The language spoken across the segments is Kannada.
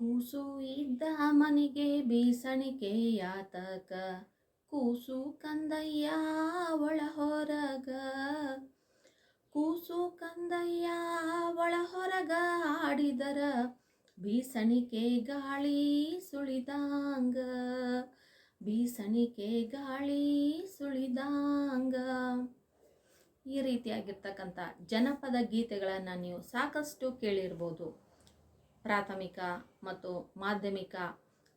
ಕೂಸು ಇದ್ದ ಮನೆಗೆ ಬೀಸಣಿಕೆ ಯಾತಕ? ಕೂಸು ಕಂದಯ್ಯ ಒಳ ಹೊರಗ. ಕೂಸು ಕಂದಯ್ಯ ಒಳ ಹೊರಗ ಆಡಿದರ ಬೀಸಣಿಕೆ ಗಾಳಿ ಸುಳಿದಾಂಗ. ಬೀಸಣಿಕೆ ಗಾಳಿ ಸುಳಿದಾಂಗ. ಈ ರೀತಿಯಾಗಿರ್ತಕ್ಕಂಥ ಜನಪದ ಗೀತೆಗಳನ್ನು ನೀವು ಸಾಕಷ್ಟು ಕೇಳಿರ್ಬೋದು. ಪ್ರಾಥಮಿಕ ಮತ್ತು ಮಾಧ್ಯಮಿಕ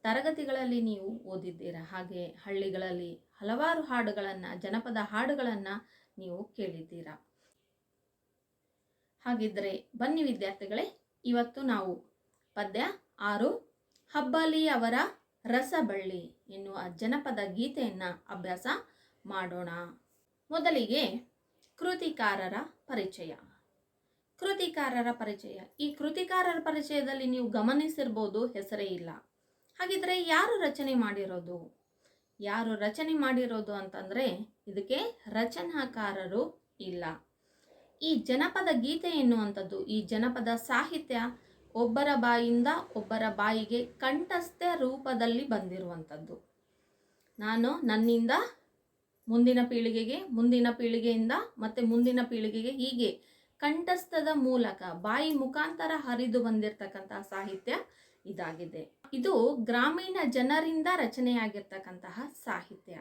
ತರಗತಿಗಳಲ್ಲಿ ನೀವು ಓದಿದ್ದೀರ? ಹಾಗೆ ಹಳ್ಳಿಗಳಲ್ಲಿ ಹಲವಾರು ಹಾಡುಗಳನ್ನು, ಜನಪದ ಹಾಡುಗಳನ್ನು ನೀವು ಕೇಳಿದ್ದೀರಾ? ಹಾಗಿದ್ದರೆ ಬನ್ನಿ ವಿದ್ಯಾರ್ಥಿಗಳೇ, ಇವತ್ತು ನಾವು ಪದ್ಯ ಆರು, ಹಬ್ಬಲಿ ಅವರ ರಸಬಳ್ಳಿ ಎನ್ನುವ ಜನಪದ ಗೀತೆಯನ್ನು ಅಭ್ಯಾಸ ಮಾಡೋಣ. ಮೊದಲಿಗೆ ಕೃತಿಕಾರರ ಪರಿಚಯ. ಕೃತಿಕಾರರ ಪರಿಚಯ. ಈ ಕೃತಿಕಾರರ ಪರಿಚಯದಲ್ಲಿ ನೀವು ಗಮನಿಸಿರ್ಬೋದು ಹೆಸರೇ ಇಲ್ಲ. ಹಾಗಿದ್ರೆ ಯಾರು ರಚನೆ ಮಾಡಿರೋದು? ಯಾರು ರಚನೆ ಮಾಡಿರೋದು ಅಂತಂದರೆ ಇದಕ್ಕೆ ರಚನಾಕಾರರು ಇಲ್ಲ. ಈ ಜನಪದ ಗೀತೆ ಎನ್ನುವಂಥದ್ದು, ಈ ಜನಪದ ಸಾಹಿತ್ಯ ಒಬ್ಬರ ಬಾಯಿಂದ ಒಬ್ಬರ ಬಾಯಿಗೆ ಕಂಠಸ್ಥ ರೂಪದಲ್ಲಿ ಬಂದಿರುವಂಥದ್ದು. ನಾನು ನನ್ನಿಂದ, ಮುಂದಿನ ಪೀಳಿಗೆಗೆ, ಮುಂದಿನ ಪೀಳಿಗೆಯಿಂದ, ಮತ್ತೆ ಮುಂದಿನ ಪೀಳಿಗೆಗೆ ಹೀಗೆ ಕಂಠಸ್ಥದ ಮೂಲಕ, ಬಾಯಿ ಮುಖಾಂತರ ಹರಿದು ಬಂದಿರತಕ್ಕಂತಹ ಸಾಹಿತ್ಯ ಇದಾಗಿದೆ. ಇದು ಗ್ರಾಮೀಣ ಜನರಿಂದ ರಚನೆಯಾಗಿರ್ತಕ್ಕಂತಹ ಸಾಹಿತ್ಯ.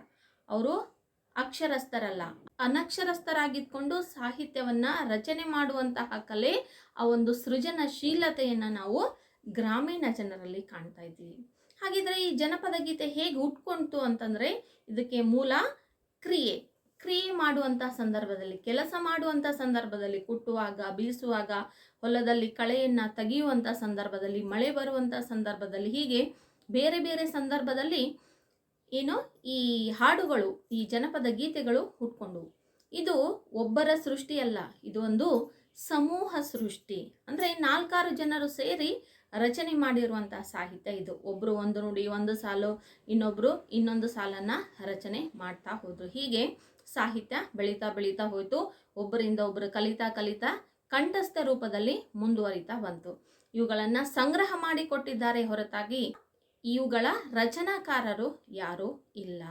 ಅವರು ಅಕ್ಷರಸ್ಥರಲ್ಲ. ಅನಕ್ಷರಸ್ಥರಾಗಿದ್ಕೊಂಡು ಸಾಹಿತ್ಯವನ್ನ ರಚನೆ ಮಾಡುವಂತಹ ಕಲೆ, ಆ ಒಂದು ಸೃಜನಶೀಲತೆಯನ್ನು ನಾವು ಗ್ರಾಮೀಣ ಜನರಲ್ಲಿ ಕಾಣ್ತಾ ಇದ್ದೀವಿ. ಹಾಗಿದ್ರೆ ಈ ಜನಪದ ಗೀತೆ ಹೇಗೆ ಹುಟ್ಕೊಂತು ಅಂತಂದ್ರೆ, ಇದಕ್ಕೆ ಮೂಲ ಕ್ರಿಯೆ. ಕ್ರಿಯೆ ಮಾಡುವಂಥ ಸಂದರ್ಭದಲ್ಲಿ, ಕೆಲಸ ಮಾಡುವಂಥ ಸಂದರ್ಭದಲ್ಲಿ, ಕುಟ್ಟುವಾಗ, ಬೀಸುವಾಗ, ಹೊಲದಲ್ಲಿ ಕಳೆಯನ್ನು ತೆಗೆಯುವಂಥ ಸಂದರ್ಭದಲ್ಲಿ, ಮಳೆ ಬರುವಂಥ ಸಂದರ್ಭದಲ್ಲಿ, ಹೀಗೆ ಬೇರೆ ಬೇರೆ ಸಂದರ್ಭದಲ್ಲಿ ಏನು ಈ ಹಾಡುಗಳು, ಈ ಜನಪದ ಗೀತೆಗಳು ಹುಟ್ಕೊಂಡವು. ಇದು ಒಬ್ಬರ ಸೃಷ್ಟಿಯಲ್ಲ, ಇದು ಒಂದು ಸಮೂಹ ಸೃಷ್ಟಿ. ಅಂದರೆ ನಾಲ್ಕಾರು ಜನರು ಸೇರಿ ರಚನೆ ಮಾಡಿರುವಂತಹ ಸಾಹಿತ್ಯ ಇದು. ಒಬ್ಬರು ಒಂದು ನುಡಿ, ಒಂದು ಸಾಲು ಇನ್ನೊಬ್ಬರು ಇನ್ನೊಂದು ಸಾಲನ್ನು ರಚನೆ ಮಾಡ್ತಾ ಹೋದರು. ಹೀಗೆ ಸಾಹಿತ್ಯ ಬೆಳೀತಾ ಬೆಳೀತಾ ಹೋಯಿತು. ಒಬ್ಬರಿಂದ ಒಬ್ಬರು ಕಲಿತಾ ಕಲಿತಾ ಕಂಠಸ್ಥ ರೂಪದಲ್ಲಿ ಮುಂದುವರಿತಾ ಬಂತು. ಇವುಗಳನ್ನು ಸಂಗ್ರಹ ಮಾಡಿ ಕೊಟ್ಟಿದ್ದಾರೆ ಹೊರತಾಗಿ ಇವುಗಳ ರಚನಾಕಾರರು ಯಾರೂ ಇಲ್ಲ.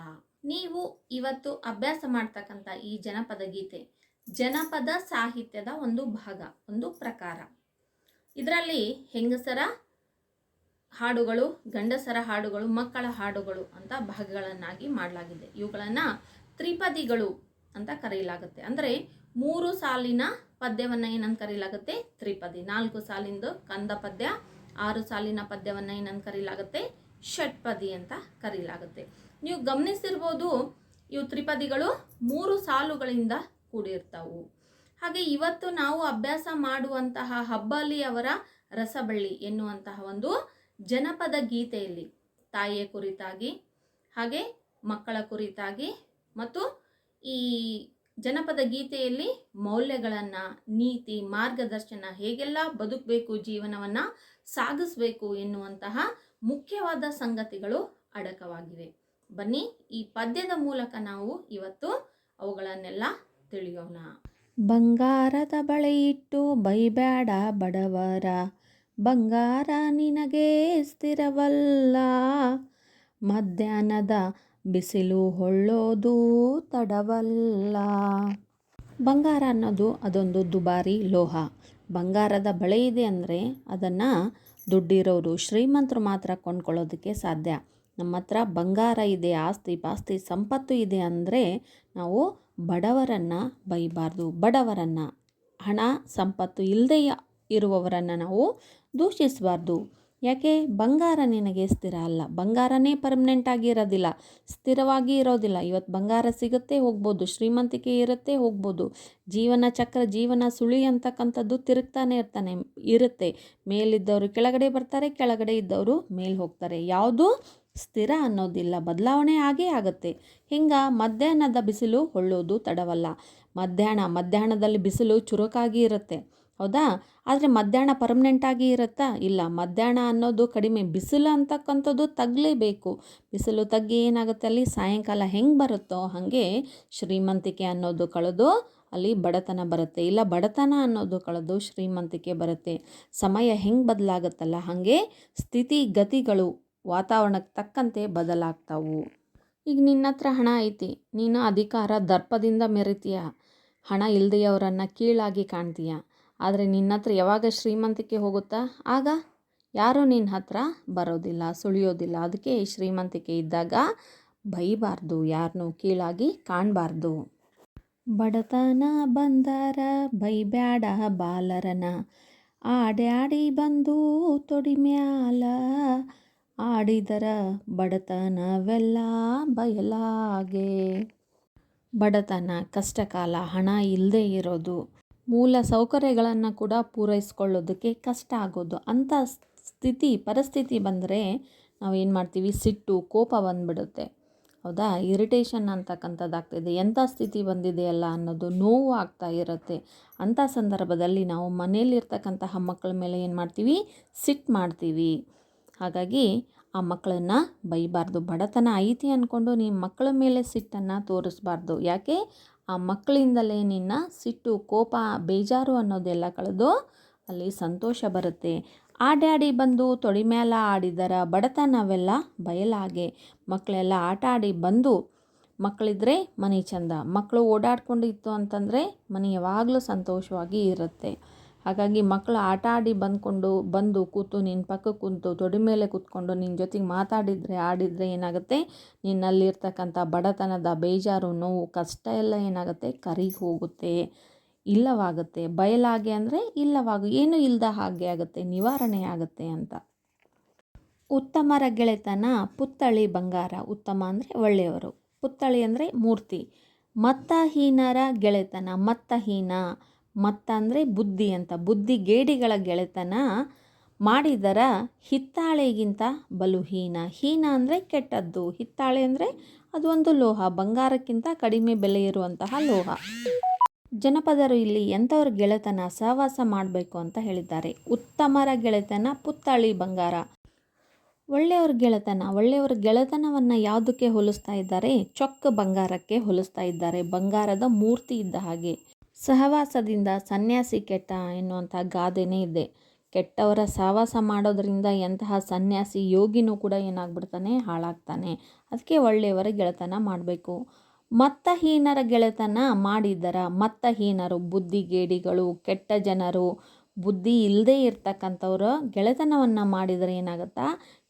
ನೀವು ಇವತ್ತು ಅಭ್ಯಾಸ ಮಾಡ್ತಕ್ಕಂಥ ಈ ಜನಪದ ಗೀತೆ ಜನಪದ ಸಾಹಿತ್ಯದ ಒಂದು ಭಾಗ, ಒಂದು ಪ್ರಕಾರ. ಇದರಲ್ಲಿ ಹೆಂಗಸರ ಹಾಡುಗಳು, ಗಂಡಸರ ಹಾಡುಗಳು, ಮಕ್ಕಳ ಹಾಡುಗಳು ಅಂತ ಭಾಗಗಳನ್ನಾಗಿ ಮಾಡಲಾಗಿದೆ. ಇವುಗಳನ್ನು ತ್ರಿಪದಿಗಳು ಅಂತ ಕರೆಯಲಾಗುತ್ತೆ. ಅಂದರೆ ಮೂರು ಸಾಲಿನ ಪದ್ಯವನ್ನು ಏನಂತ ಕರೆಯಲಾಗುತ್ತೆ? ತ್ರಿಪದಿ. ನಾಲ್ಕು ಸಾಲಿಂದು ಕಂದ ಪದ್ಯ, ಆರು ಸಾಲಿನ ಪದ್ಯವನ್ನು ಏನಂತ ಕರೆಯಲಾಗುತ್ತೆ? ಷಟ್ಪದಿ ಅಂತ ಕರೆಯಲಾಗುತ್ತೆ. ನೀವು ಗಮನಿಸಿರ್ಬೋದು, ಇವು ತ್ರಿಪದಿಗಳು ಮೂರು ಸಾಲುಗಳಿಂದ ಕೂಡಿರ್ತಾವು. ಹಾಗೆ ಇವತ್ತು ನಾವು ಅಭ್ಯಾಸ ಮಾಡುವಂತಹ ಹಬ್ಬಲಿ ಅವರ ರಸಬಳ್ಳಿ ಎನ್ನುವಂತಹ ಒಂದು ಜನಪದ ಗೀತೆಯಲ್ಲಿ ತಾಯಿಯ ಕುರಿತಾಗಿ, ಹಾಗೆ ಮಕ್ಕಳ ಕುರಿತಾಗಿ ಮತ್ತು ಈ ಜನಪದ ಗೀತೆಯಲ್ಲಿ ಮೌಲ್ಯಗಳನ್ನು, ನೀತಿ, ಮಾರ್ಗದರ್ಶನ ಹೇಗೆಲ್ಲ ಬದುಕಬೇಕು, ಜೀವನವನ್ನು ಸಾಗಿಸಬೇಕು ಎನ್ನುವಂತಹ ಮುಖ್ಯವಾದ ಸಂಗತಿಗಳು ಅಡಕವಾಗಿವೆ. ಬನ್ನಿ, ಈ ಪದ್ಯದ ಮೂಲಕ ನಾವು ಇವತ್ತು ಅವುಗಳನ್ನೆಲ್ಲ ತಿಳಿಯೋಣ. ಬಂಗಾರದ ಬಳೆ ಇಟ್ಟು ಬೈಬ್ಯಾಡ ಬಡವರ, ಬಂಗಾರ ನಿನಗೆ ಸ್ಥಿರವಲ್ಲ. ಮಧ್ಯಾಹ್ನದ ಬಿಸಿಲು ಹೊಳ್ಳೋದು ತಡವಲ್ಲ. ಬಂಗಾರ ಅನ್ನೋದು ಅದೊಂದು ದುಬಾರಿ ಲೋಹ. ಬಂಗಾರದ ಬಳೆ ಇದೆ ಅಂದರೆ ಅದನ್ನು ದುಡ್ಡಿರೋರು ಶ್ರೀಮಂತರು ಮಾತ್ರ ಕೊಂಡ್ಕೊಳ್ಳೋದಕ್ಕೆ ಸಾಧ್ಯ. ನಮ್ಮ ಹತ್ರ ಬಂಗಾರ ಇದೆ, ಆಸ್ತಿ ಪಾಸ್ತಿ ಸಂಪತ್ತು ಇದೆ ಅಂದರೆ ನಾವು ಬಡವರನ್ನು ಬೈಬಾರ್ದು. ಬಡವರನ್ನು, ಹಣ, ಸಂಪತ್ತು ಇಲ್ಲದೆ ಇರುವವರನ್ನು ನಾವು ದೂಷಿಸಬಾರ್ದು. ಯಾಕೆ? ಬಂಗಾರ ನಿನಗೆ ಸ್ಥಿರ ಅಲ್ಲ. ಬಂಗಾರನೇ ಪರ್ಮನೆಂಟ್ ಆಗಿ ಇರೋದಿಲ್ಲ. ಸ್ಥಿರವಾಗಿ ಇರೋದಿಲ್ಲ. ಇವತ್ತು ಬಂಗಾರ ಸಿಗುತ್ತೆ ಹೋಗ್ಬೋದು. ಶ್ರೀಮಂತಿಕೆ ಇರುತ್ತೆ ಹೋಗ್ಬೋದು. ಜೀವನ ಚಕ್ರ, ಜೀವನ ಸುಳಿ ಅಂತಕ್ಕಂಥದ್ದು ತಿರುಗ್ತಾನೆ ಇರ್ತಾನೆ, ಇರುತ್ತೆ. ಮೇಲಿದ್ದವರು ಕೆಳಗಡೆ ಬರ್ತಾರೆ, ಕೆಳಗಡೆ ಇದ್ದವರು ಮೇಲೆ ಹೋಗ್ತಾರೆ. ಯಾವುದು? ಸ್ಥಿರ ಅನ್ನೋದಿಲ್ಲ. ಬದಲಾವಣೆ ಆಗೇ ಆಗುತ್ತೆ. ಹಿಂಗೆ ಮಧ್ಯಾಹ್ನದ ಬಿಸಿಲು ಹೊಳ್ಳೋದು ತಡವಲ್ಲ. ಮಧ್ಯಾಹ್ನ, ಮಧ್ಯಾಹ್ನದಲ್ಲಿ ಬಿಸಿಲು ಚುರುಕಾಗಿ ಇರುತ್ತೆ. ಹೌದಾ? ಆದರೆ ಮಧ್ಯಾಹ್ನ ಪರ್ಮನೆಂಟಾಗಿ ಇರುತ್ತಾ? ಇಲ್ಲ, ಮಧ್ಯಾಹ್ನ ಅನ್ನೋದು ಕಡಿಮೆ. ಬಿಸಿಲು ಅಂತಕ್ಕಂಥದ್ದು ತಗ್ಲೇಬೇಕು. ಬಿಸಿಲು ತಗ್ಗಿ ಏನಾಗುತ್ತೆ ಅಲ್ಲಿ? ಸಾಯಂಕಾಲ ಹೆಂಗೆ ಬರುತ್ತೋ ಹಾಗೆ ಶ್ರೀಮಂತಿಕೆ ಅನ್ನೋದು ಕಳೆದು ಅಲ್ಲಿ ಬಡತನ ಬರುತ್ತೆ. ಇಲ್ಲ, ಬಡತನ ಅನ್ನೋದು ಕಳೆದು ಶ್ರೀಮಂತಿಕೆ ಬರುತ್ತೆ. ಸಮಯ ಹೆಂಗೆ ಬದಲಾಗುತ್ತಲ್ಲ? ಹಾಗೆ ಸ್ಥಿತಿ ಗತಿಗಳು ವಾತಾವರಣಕ್ಕೆ ತಕ್ಕಂತೆ ಬದಲಾಗ್ತಾವು. ಈಗ ನಿನ್ನ ಹತ್ರ ಹಣ ಐತಿ. ನೀನು ಅಧಿಕಾರ ದರ್ಪದಿಂದ ಮೆರಿತೀಯ. ಹಣ ಇಲ್ಲದೆಯವರನ್ನು ಕೀಳಾಗಿ ಕಾಣ್ತೀಯ. ಆದರೆ ನಿನ್ನ ಹತ್ರ ಯಾವಾಗ ಶ್ರೀಮಂತಿಕೆ ಹೋಗುತ್ತಾ? ಆಗ ಯಾರೂ ನಿನ್ನ ಹತ್ರ ಬರೋದಿಲ್ಲ, ಸುಳಿಯೋದಿಲ್ಲ. ಅದಕ್ಕೆ ಶ್ರೀಮಂತಿಕೆ ಇದ್ದಾಗ ಬೈಬಾರ್ದು ಯಾರನ್ನೂ ಕೀಳಾಗಿ ಕಾಣಬಾರ್ದು. ಬಡತನ ಬಂದರ, ಬೈಬ್ಯಾಡ ಬಾಲರನ. ಆಡ್ಯಾಡಿ ಬಂದು ತೊಡಿ ಮ್ಯಾಲ ಆಡಿದರ ಬಡತನವೆಲ್ಲ ಬಯಲಾಗೆ. ಬಡತನ ಕಷ್ಟಕಾಲ ಹಣ ಇಲ್ಲದೆ ಇರೋದು. ಮೂಲ ಸೌಕರ್ಯಗಳನ್ನು ಕೂಡ ಪೂರೈಸ್ಕೊಳ್ಳೋದಕ್ಕೆ ಕಷ್ಟ ಆಗೋದು. ಅಂಥ ಸ್ಥಿತಿ, ಪರಿಸ್ಥಿತಿ ಬಂದರೆ ಏನು ಮಾಡ್ತೀವಿ? ಸಿಟ್ಟು, ಕೋಪ ಬಂದ್ಬಿಡುತ್ತೆ. ಹೌದಾ? ಇರಿಟೇಷನ್ ಅಂತಕ್ಕಂಥದ್ದು ಆಗ್ತಿದೆ ಎಂಥ ಸ್ಥಿತಿ ಬಂದಿದೆಯಲ್ಲ ಅನ್ನೋದು ನೋವು ಆಗ್ತಾ ಇರುತ್ತೆ. ಅಂಥ ಸಂದರ್ಭದಲ್ಲಿ ನಾವು ಮನೆಯಲ್ಲಿರ್ತಕ್ಕಂತಹ ಮಕ್ಕಳ ಮೇಲೆ ಏನು ಮಾಡ್ತೀವಿ? ಸಿಟ್ಟು ಮಾಡ್ತೀವಿ. ಹಾಗಾಗಿ ಆ ಮಕ್ಕಳನ್ನು ಬೈಬಾರ್ದು. ಬಡತನ ಐತಿ ಅಂದ್ಕೊಂಡು ನಿಮ್ಮ ಮಕ್ಕಳ ಮೇಲೆ ಸಿಟ್ಟನ್ನು ತೋರಿಸ್ಬಾರ್ದು. ಯಾಕೆ? ಆ ಮಕ್ಕಳಿಂದಲೇ ನಿನ್ನ ಸಿಟ್ಟು, ಕೋಪ, ಬೇಜಾರು ಅನ್ನೋದೆಲ್ಲ ಕಳೆದು ಅಲ್ಲಿ ಸಂತೋಷ ಬರುತ್ತೆ. ಆಡ್ಯಾಡಿ ಬಂದು ತೊಡಿ ಮ್ಯಾಲ ಆಡಿದರ ಬಡತನವೆಲ್ಲ ಬಯಲಾಗೆ ಮಕ್ಕಳೆಲ್ಲ ಆಟ ಆಡಿ ಬಂದು ಮಕ್ಕಳಿದ್ರೆ ಮನೆ ಚಂದ. ಮಕ್ಕಳು ಓಡಾಡ್ಕೊಂಡಿತ್ತು ಅಂತಂದರೆ ಮನೆ ಯಾವಾಗಲೂ ಸಂತೋಷವಾಗಿ ಇರುತ್ತೆ. ಹಾಗಾಗಿ ಮಕ್ಕಳು ಆಟ ಆಡಿ ಬಂದ್ಕೊಂಡು, ಬಂದು ಕೂತು ನಿನ್ನ ಪಕ್ಕ ಕೂತು ತೊಡಿ ಮೇಲೆ ಕೂತ್ಕೊಂಡು ನಿನ್ನ ಜೊತೆಗೆ ಮಾತಾಡಿದರೆ, ಆಡಿದರೆ ಏನಾಗುತ್ತೆ? ನಿನ್ನಲ್ಲಿರ್ತಕ್ಕಂಥ ಬಡತನದ, ಬೇಜಾರು, ನೋವು, ಕಷ್ಟ ಎಲ್ಲ ಏನಾಗುತ್ತೆ? ಕರಿಗೆ ಹೋಗುತ್ತೆ. ಇಲ್ಲವಾಗುತ್ತೆ. ಬಯಲಾಗೆ ಅಂದರೆ ಇಲ್ಲವಾಗ, ಏನು ಇಲ್ಲದ ಹಾಗೆ ಆಗುತ್ತೆ. ನಿವಾರಣೆ ಆಗುತ್ತೆ ಅಂತ. ಉತ್ತಮರ ಗೆಳೆತನ ಪುತ್ತಳಿ ಬಂಗಾರ. ಉತ್ತಮ ಅಂದರೆ ಒಳ್ಳೆಯವರು. ಪುತ್ತಳಿ ಅಂದರೆ ಮೂರ್ತಿ. ಮತ್ತಹೀನರ ಗೆಳೆತನ, ಮತ್ತಹೀನ. ಮತ್ತ ಅಂದರೆ ಬುದ್ಧಿ ಅಂತ. ಬುದ್ಧಿ ಗೇಡಿಗಳ ಗೆಳೆತನ ಮಾಡಿದರ ಹಿತ್ತಾಳೆಗಿಂತ ಬಲು ಹೀನ. ಹೀನ ಅಂದರೆ ಕೆಟ್ಟದ್ದು. ಹಿತ್ತಾಳೆ ಅಂದರೆ ಅದು ಒಂದು ಲೋಹ. ಬಂಗಾರಕ್ಕಿಂತ ಕಡಿಮೆ ಬೆಲೆ ಇರುವಂತಹ ಲೋಹ. ಜನಪದರು ಇಲ್ಲಿ ಎಂಥವ್ರ ಗೆಳೆತನ ಸಹವಾಸ ಮಾಡಬೇಕು ಅಂತ ಹೇಳಿದ್ದಾರೆ. ಉತ್ತಮರ ಗೆಳೆತನ ಪುತ್ತಾಳಿ ಬಂಗಾರ. ಒಳ್ಳೆಯವ್ರ ಗೆಳೆತನ. ಒಳ್ಳೆಯವ್ರ ಗೆಳೆತನವನ್ನು ಯಾವುದಕ್ಕೆ ಹೋಲಿಸ್ತಾ ಇದ್ದಾರೆ? ಚೊಕ್ಕ ಬಂಗಾರಕ್ಕೆ ಹೋಲಿಸ್ತಾ ಇದ್ದಾರೆ. ಬಂಗಾರದ ಮೂರ್ತಿ ಇದ್ದ ಹಾಗೆ. ಸಹವಾಸದಿಂದ ಸನ್ಯಾಸಿ ಕೆಟ್ಟ ಎನ್ನುವಂಥ ಗಾದೆನೇ ಇದೆ. ಕೆಟ್ಟವರ ಸಹವಾಸ ಮಾಡೋದರಿಂದ ಎಂತಹ ಸನ್ಯಾಸಿ ಯೋಗಿನೂ ಕೂಡ ಏನಾಗ್ಬಿಡ್ತಾನೆ, ಹಾಳಾಗ್ತಾನೆ. ಅದಕ್ಕೆ ಒಳ್ಳೆಯವರ ಗೆಳೆತನ ಮಾಡಬೇಕು. ಮತ್ತಹೀನರ ಗೆಳೆತನ ಮಾಡಿದ್ದರ ಮತ್ತಹೀನರು, ಬುದ್ಧಿಗೇಡಿಗಳು, ಕೆಟ್ಟ ಜನರು, ಬುದ್ಧಿ ಇಲ್ಲದೇ ಇರ್ತಕ್ಕಂಥವ್ರ ಗೆಳೆತನವನ್ನು ಮಾಡಿದರೆ ಏನಾಗುತ್ತಾ?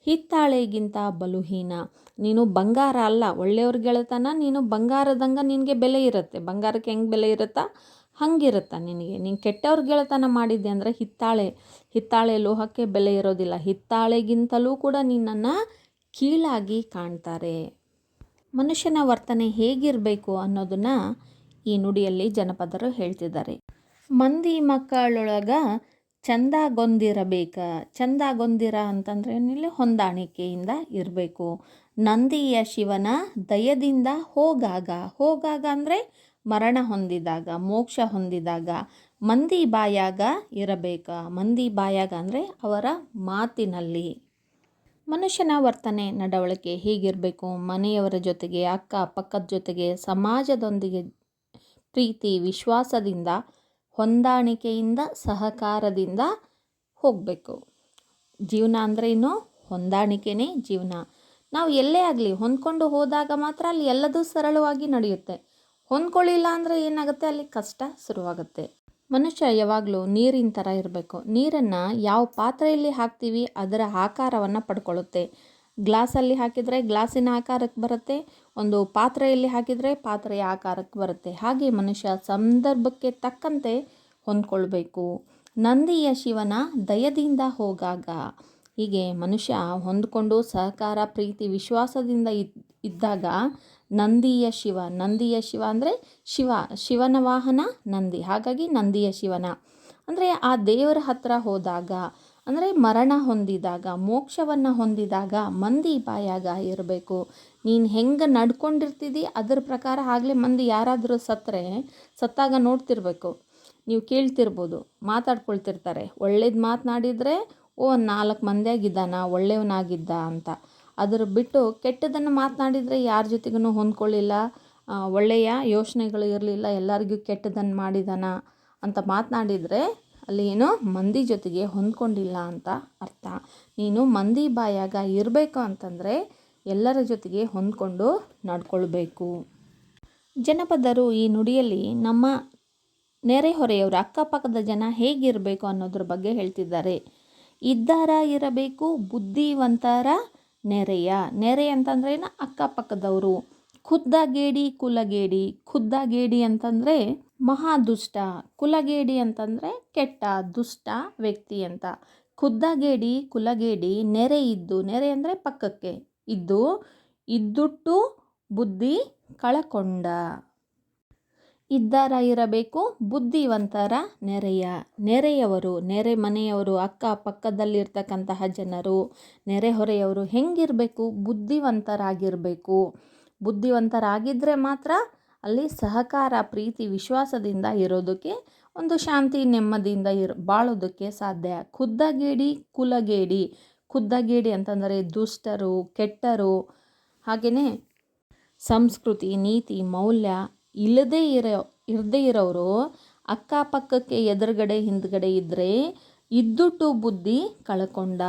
ಹಿತ್ತಾಳೆಗಿಂತ ಬಲುಹೀನ. ನೀನು ಬಂಗಾರ ಅಲ್ಲ, ಒಳ್ಳೆಯವ್ರ ಗೆಳೆತನ, ನೀನು ಬಂಗಾರದಂಗೆ ನಿನಗೆ ಬೆಲೆ ಇರುತ್ತೆ. ಬಂಗಾರಕ್ಕೆ ಹೆಂಗೆ ಬೆಲೆ ಇರುತ್ತಾ? ಹಂಗಿರುತ್ತೆ ನಿನಗೆ? ನೀನು ಕೆಟ್ಟವ್ರ ಗೆಳೆತನ ಮಾಡಿದ್ದೆ ಅಂದರೆ ಹಿತ್ತಾಳೆ ಹಿತ್ತಾಳೆ ಲೋಹಕ್ಕೆ ಬೆಲೆ ಇರೋದಿಲ್ಲ. ಹಿತ್ತಾಳೆಗಿಂತಲೂ ಕೂಡ ನಿನ್ನನ್ನು ಕೀಳಾಗಿ ಕಾಣ್ತಾರೆ. ಮನುಷ್ಯನ ವರ್ತನೆ ಹೇಗಿರಬೇಕು ಅನ್ನೋದನ್ನು ಈ ನುಡಿಯಲ್ಲಿ ಜನಪದರು ಹೇಳ್ತಿದ್ದಾರೆ. ಮಂದಿ ಮಕ್ಕಳೊಳಗ ಚಂದಗೊಂದಿರಬೇಕ? ಚಂದಗೊಂದಿರ ಅಂತಂದ್ರೆ ಏನಿಲ್ಲ ಹೊಂದಾಣಿಕೆಯಿಂದ ಇರಬೇಕು. ನಂದಿಯ ಶಿವನ ದಯದಿಂದ ಹೋಗಾಗ ಹೋಗಾಗ ಅಂದರೆ ಮರಣ ಹೊಂದಿದಾಗ, ಮೋಕ್ಷ ಹೊಂದಿದಾಗ ಮಂದಿ ಬಾಯಾಗ ಇರಬೇಕ. ಮಂದಿ ಬಾಯಾಗ ಅಂದರೆ ಅವರ ಮಾತಿನಲ್ಲಿ. ಮನುಷ್ಯನ ವರ್ತನೆ, ನಡವಳಿಕೆ ಹೀಗಿರಬೇಕು? ಮನೆಯವರ ಜೊತೆಗೆ, ಅಕ್ಕ ಪಕ್ಕದ ಜೊತೆಗೆ, ಸಮಾಜದೊಂದಿಗೆ ಪ್ರೀತಿ, ವಿಶ್ವಾಸದಿಂದ, ಹೊಂದಾಣಿಕೆಯಿಂದ, ಸಹಕಾರದಿಂದ ಹೋಗಬೇಕು. ಜೀವನ ಅಂದರೆ ಇನ್ನು ಹೊಂದಾಣಿಕೆನೇ ಜೀವನ. ನಾವು ಎಲ್ಲೇ ಆಗಲಿ ಹೊಂದ್ಕೊಂಡು ಹೋದಾಗ ಮಾತ್ರ ಅಲ್ಲಿ ಎಲ್ಲದೂ ಸರಳವಾಗಿ ನಡೆಯುತ್ತೆ. ಹೊಂದ್ಕೊಳ್ಳಿಲ್ಲ ಅಂದರೆ ಏನಾಗುತ್ತೆ? ಅಲ್ಲಿ ಕಷ್ಟ ಶುರುವಾಗುತ್ತೆ. ಮನುಷ್ಯ ಯಾವಾಗಲೂ ನೀರಿನ ಥರ ಇರಬೇಕು. ನೀರನ್ನು ಯಾವ ಪಾತ್ರೆಯಲ್ಲಿ ಹಾಕ್ತೀವಿ, ಅದರ ಆಕಾರವನ್ನು ಪಡ್ಕೊಳ್ಳುತ್ತೆ. ಗ್ಲಾಸಲ್ಲಿ ಹಾಕಿದರೆ ಗ್ಲಾಸಿನ ಆಕಾರಕ್ಕೆ ಬರುತ್ತೆ, ಒಂದು ಪಾತ್ರೆಯಲ್ಲಿ ಹಾಕಿದರೆ ಪಾತ್ರೆಯ ಆಕಾರಕ್ಕೆ ಬರುತ್ತೆ. ಹಾಗೆ ಮನುಷ್ಯ ಸಂದರ್ಭಕ್ಕೆ ತಕ್ಕಂತೆ ಹೊಂದ್ಕೊಳ್ಬೇಕು. ನಂದಿಯ ಶಿವನ ದಯದಿಂದ ಹೋಗಾಗ. ಹೀಗೆ ಮನುಷ್ಯ ಹೊಂದ್ಕೊಂಡು ಸಹಕಾರ, ಪ್ರೀತಿ, ವಿಶ್ವಾಸದಿಂದ ಇದ್, ಇದ್ದಾಗ ನಂದಿಯ ಶಿವ. ನಂದಿಯ ಶಿವ ಅಂದರೆ ಶಿವ. ಶಿವನ ವಾಹನ ನಂದಿ. ಹಾಗಾಗಿ ನಂದಿಯ ಶಿವನ. ಅಂದರೆ ಆ ದೇವರ ಹತ್ರ ಹೋದಾಗ, ಅಂದರೆ ಮರಣ ಹೊಂದಿದಾಗ, ಮೋಕ್ಷವನ್ನು ಹೊಂದಿದಾಗ, ಮಂದಿ ಬಾಯಾಗ ಇರಬೇಕು. ನೀನು ಹೆಂಗೆ ನಡ್ಕೊಂಡಿರ್ತಿದ್ದಿ ಅದ್ರ ಪ್ರಕಾರ ಆಗಲೇ ಮಂದಿ ಯಾರಾದರೂ ಸತ್ತರೆ ಸತ್ತಾಗ ನೋಡ್ತಿರ್ಬೇಕು. ನೀವು ಕೇಳ್ತಿರ್ಬೋದು, ಮಾತಾಡ್ಕೊಳ್ತಿರ್ತಾರೆ. ಒಳ್ಳೇದು ಮಾತನಾಡಿದರೆ, ಓ ನಾಲ್ಕು ಮಂದಿಯಾಗಿದ್ದಾನ ಒಳ್ಳೆಯವನಾಗಿದ್ದ ಅಂತ. ಅದ್ರ ಬಿಟ್ಟು ಕೆಟ್ಟದನ್ನು ಮಾತನಾಡಿದರೆ ಯಾರ ಜೊತೆಗೂ ಹೊಂದ್ಕೊಳ್ಳಿಲ್ಲ. ಒಳ್ಳೆಯ ಯೋಚನೆಗಳು ಇರಲಿಲ್ಲ, ಎಲ್ಲರಿಗೂ ಕೆಟ್ಟದನ್ನು ಮಾಡಿದಾನ ಅಂತ ಮಾತನಾಡಿದರೆ ಅಲ್ಲಿ ಏನು ಮಂದಿ ಜೊತೆಗೆ ಹೊಂದ್ಕೊಂಡಿಲ್ಲ ಅಂತ ಅರ್ಥ. ನೀನು ಮಂದಿ ಬಾಯಾಗ ಇರಬೇಕು ಅಂತಂದರೆ ಎಲ್ಲರ ಜೊತೆಗೆ ಹೊಂದ್ಕೊಂಡು ನಡ್ಕೊಳ್ಬೇಕು. ಜನಪದರು ಈ ನುಡಿಯಲ್ಲಿ ನಮ್ಮ ನೆರೆಹೊರೆಯವರು ಅಕ್ಕಪಕ್ಕದ ಜನ ಹೇಗಿರಬೇಕು ಅನ್ನೋದ್ರ ಬಗ್ಗೆ ಹೇಳ್ತಿದ್ದಾರೆ. ಇದ್ದಾರ ಇರಬೇಕು, ಬುದ್ಧಿವಂತರ ನೆರೆಯ. ನೆರೆ ಅಂತಂದ್ರೆ ಏನು? ಅಕ್ಕಪಕ್ಕದವರು. ಖುದ್ದಾಗೇಡಿ, ಕುಲಗೇಡಿ. ಖುದ್ದಾಗೇಡಿ ಅಂತಂದರೆ ಮಹಾದುಷ್ಟ. ಕುಲಗೇಡಿ ಅಂತಂದರೆ ಕೆಟ್ಟ, ದುಷ್ಟ ವ್ಯಕ್ತಿ ಅಂತ. ಖುದ್ದಾಗೇಡಿ, ಕುಲಗೇಡಿ, ನೆರೆ ಇದ್ದು. ನೆರೆ ಅಂದರೆ ಪಕ್ಕಕ್ಕೆ ಇದ್ದು. ಇದ್ದುಟ್ಟು ಬುದ್ಧಿ ಕಳಕೊಂಡ. ಇದ್ದಾರ ಇರಬೇಕು, ಬುದ್ಧಿವಂತರ ನೆರೆಯ. ನೆರೆಯವರು, ನೆರೆ ಮನೆಯವರು, ಅಕ್ಕ ಪಕ್ಕದಲ್ಲಿರ್ತಕ್ಕಂತಹ ಜನರು ನೆರೆಹೊರೆಯವರು ಹೆಂಗಿರಬೇಕು? ಬುದ್ಧಿವಂತರಾಗಿರಬೇಕು. ಬುದ್ಧಿವಂತರಾಗಿದ್ದರೆ ಮಾತ್ರ ಅಲ್ಲಿ ಸಹಕಾರ, ಪ್ರೀತಿ, ವಿಶ್ವಾಸದಿಂದ ಇರೋದಕ್ಕೆ ಒಂದು ಶಾಂತಿ, ನೆಮ್ಮದಿಯಿಂದ ಇರ್, ಬಾಳೋದಕ್ಕೆ ಸಾಧ್ಯ. ಖುದ್ದಗೇಡಿ, ಕುಲಗೇಡಿ. ಖುದ್ದಗೇಡಿ ಅಂತಂದರೆ ದುಷ್ಟರು, ಕೆಟ್ಟರು, ಹಾಗೆಯೇ ಸಂಸ್ಕೃತಿ, ನೀತಿ, ಮೌಲ್ಯ ಇಲ್ಲದೇ ಇರೋ, ಇರದೇ ಇರೋರು ಅಕ್ಕಪಕ್ಕಕ್ಕೆ ಎದುರುಗಡೆ ಹಿಂದ್ಗಡೆ ಇದ್ದರೆ ಇದ್ದುಟ್ಟು ಬುದ್ಧಿ ಕಳ್ಕೊಂಡ.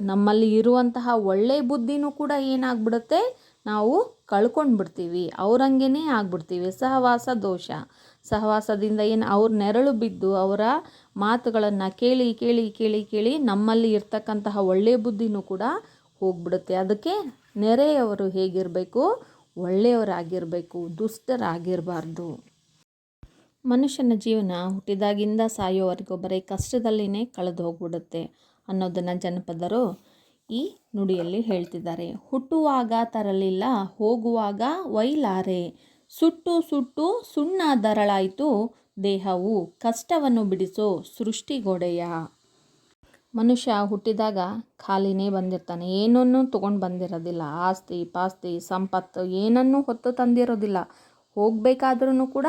ನಮ್ಮಲ್ಲಿ ಇರುವಂತಹ ಒಳ್ಳೆ ಬುದ್ಧಿನೂ ಕೂಡ ಏನಾಗ್ಬಿಡುತ್ತೆ? ನಾವು ಕಳ್ಕೊಂಡ್ಬಿಡ್ತೀವಿ. ಅವ್ರಂಗೆನೇ ಆಗ್ಬಿಡ್ತೀವಿ. ಸಹವಾಸ ದೋಷ. ಸಹವಾಸದಿಂದ ಏನು ಅವ್ರ ನೆರಳು ಬಿದ್ದು ಅವರ ಮಾತುಗಳನ್ನು ಕೇಳಿ ಕೇಳಿ ಕೇಳಿ ಕೇಳಿ ನಮ್ಮಲ್ಲಿ ಇರ್ತಕ್ಕಂತಹ ಒಳ್ಳೆಯ ಬುದ್ಧಿನೂ ಕೂಡ ಹೋಗ್ಬಿಡುತ್ತೆ. ಅದಕ್ಕೆ ನೆರೆಯವರು ಹೇಗಿರಬೇಕು? ಒಳ್ಳೆಯವರಾಗಿರಬೇಕು, ದುಷ್ಟರಾಗಿರಬಾರ್ದು. ಮನುಷ್ಯನ ಜೀವನ ಹುಟ್ಟಿದಾಗಿಂದ ಸಾಯೋವರೆಗೂ ಬರೀ ಕಷ್ಟದಲ್ಲಿನೇ ಕಳೆದು ಹೋಗ್ಬಿಡುತ್ತೆ ಅನ್ನೋದನ್ನು ಜನಪದರು ಈ ನುಡಿಯಲ್ಲಿ ಹೇಳ್ತಿದ್ದಾರೆ. ಹುಟ್ಟುವಾಗ ತರಲಿಲ್ಲ, ಹೋಗುವಾಗ ವೈಲಾರೆ. ಸುಟ್ಟು ಸುಟ್ಟು ಸುಣ್ಣ ದರಳಾಯಿತು ದೇಹವು. ಕಷ್ಟವನ್ನು ಬಿಡಿಸೋ ಸೃಷ್ಟಿಗೋಡೆಯ ಮನುಷ್ಯ ಹುಟ್ಟಿದಾಗ ಖಾಲಿನೇ ಬಂದಿರ್ತಾನೆ. ಏನನ್ನೂ ತಗೊಂಡು ಬಂದಿರೋದಿಲ್ಲ. ಆಸ್ತಿ, ಪಾಸ್ತಿ, ಸಂಪತ್ತು ಏನನ್ನೂ ಹೊತ್ತು ತಂದಿರೋದಿಲ್ಲ. ಹೋಗಬೇಕಾದ್ರೂ ಕೂಡ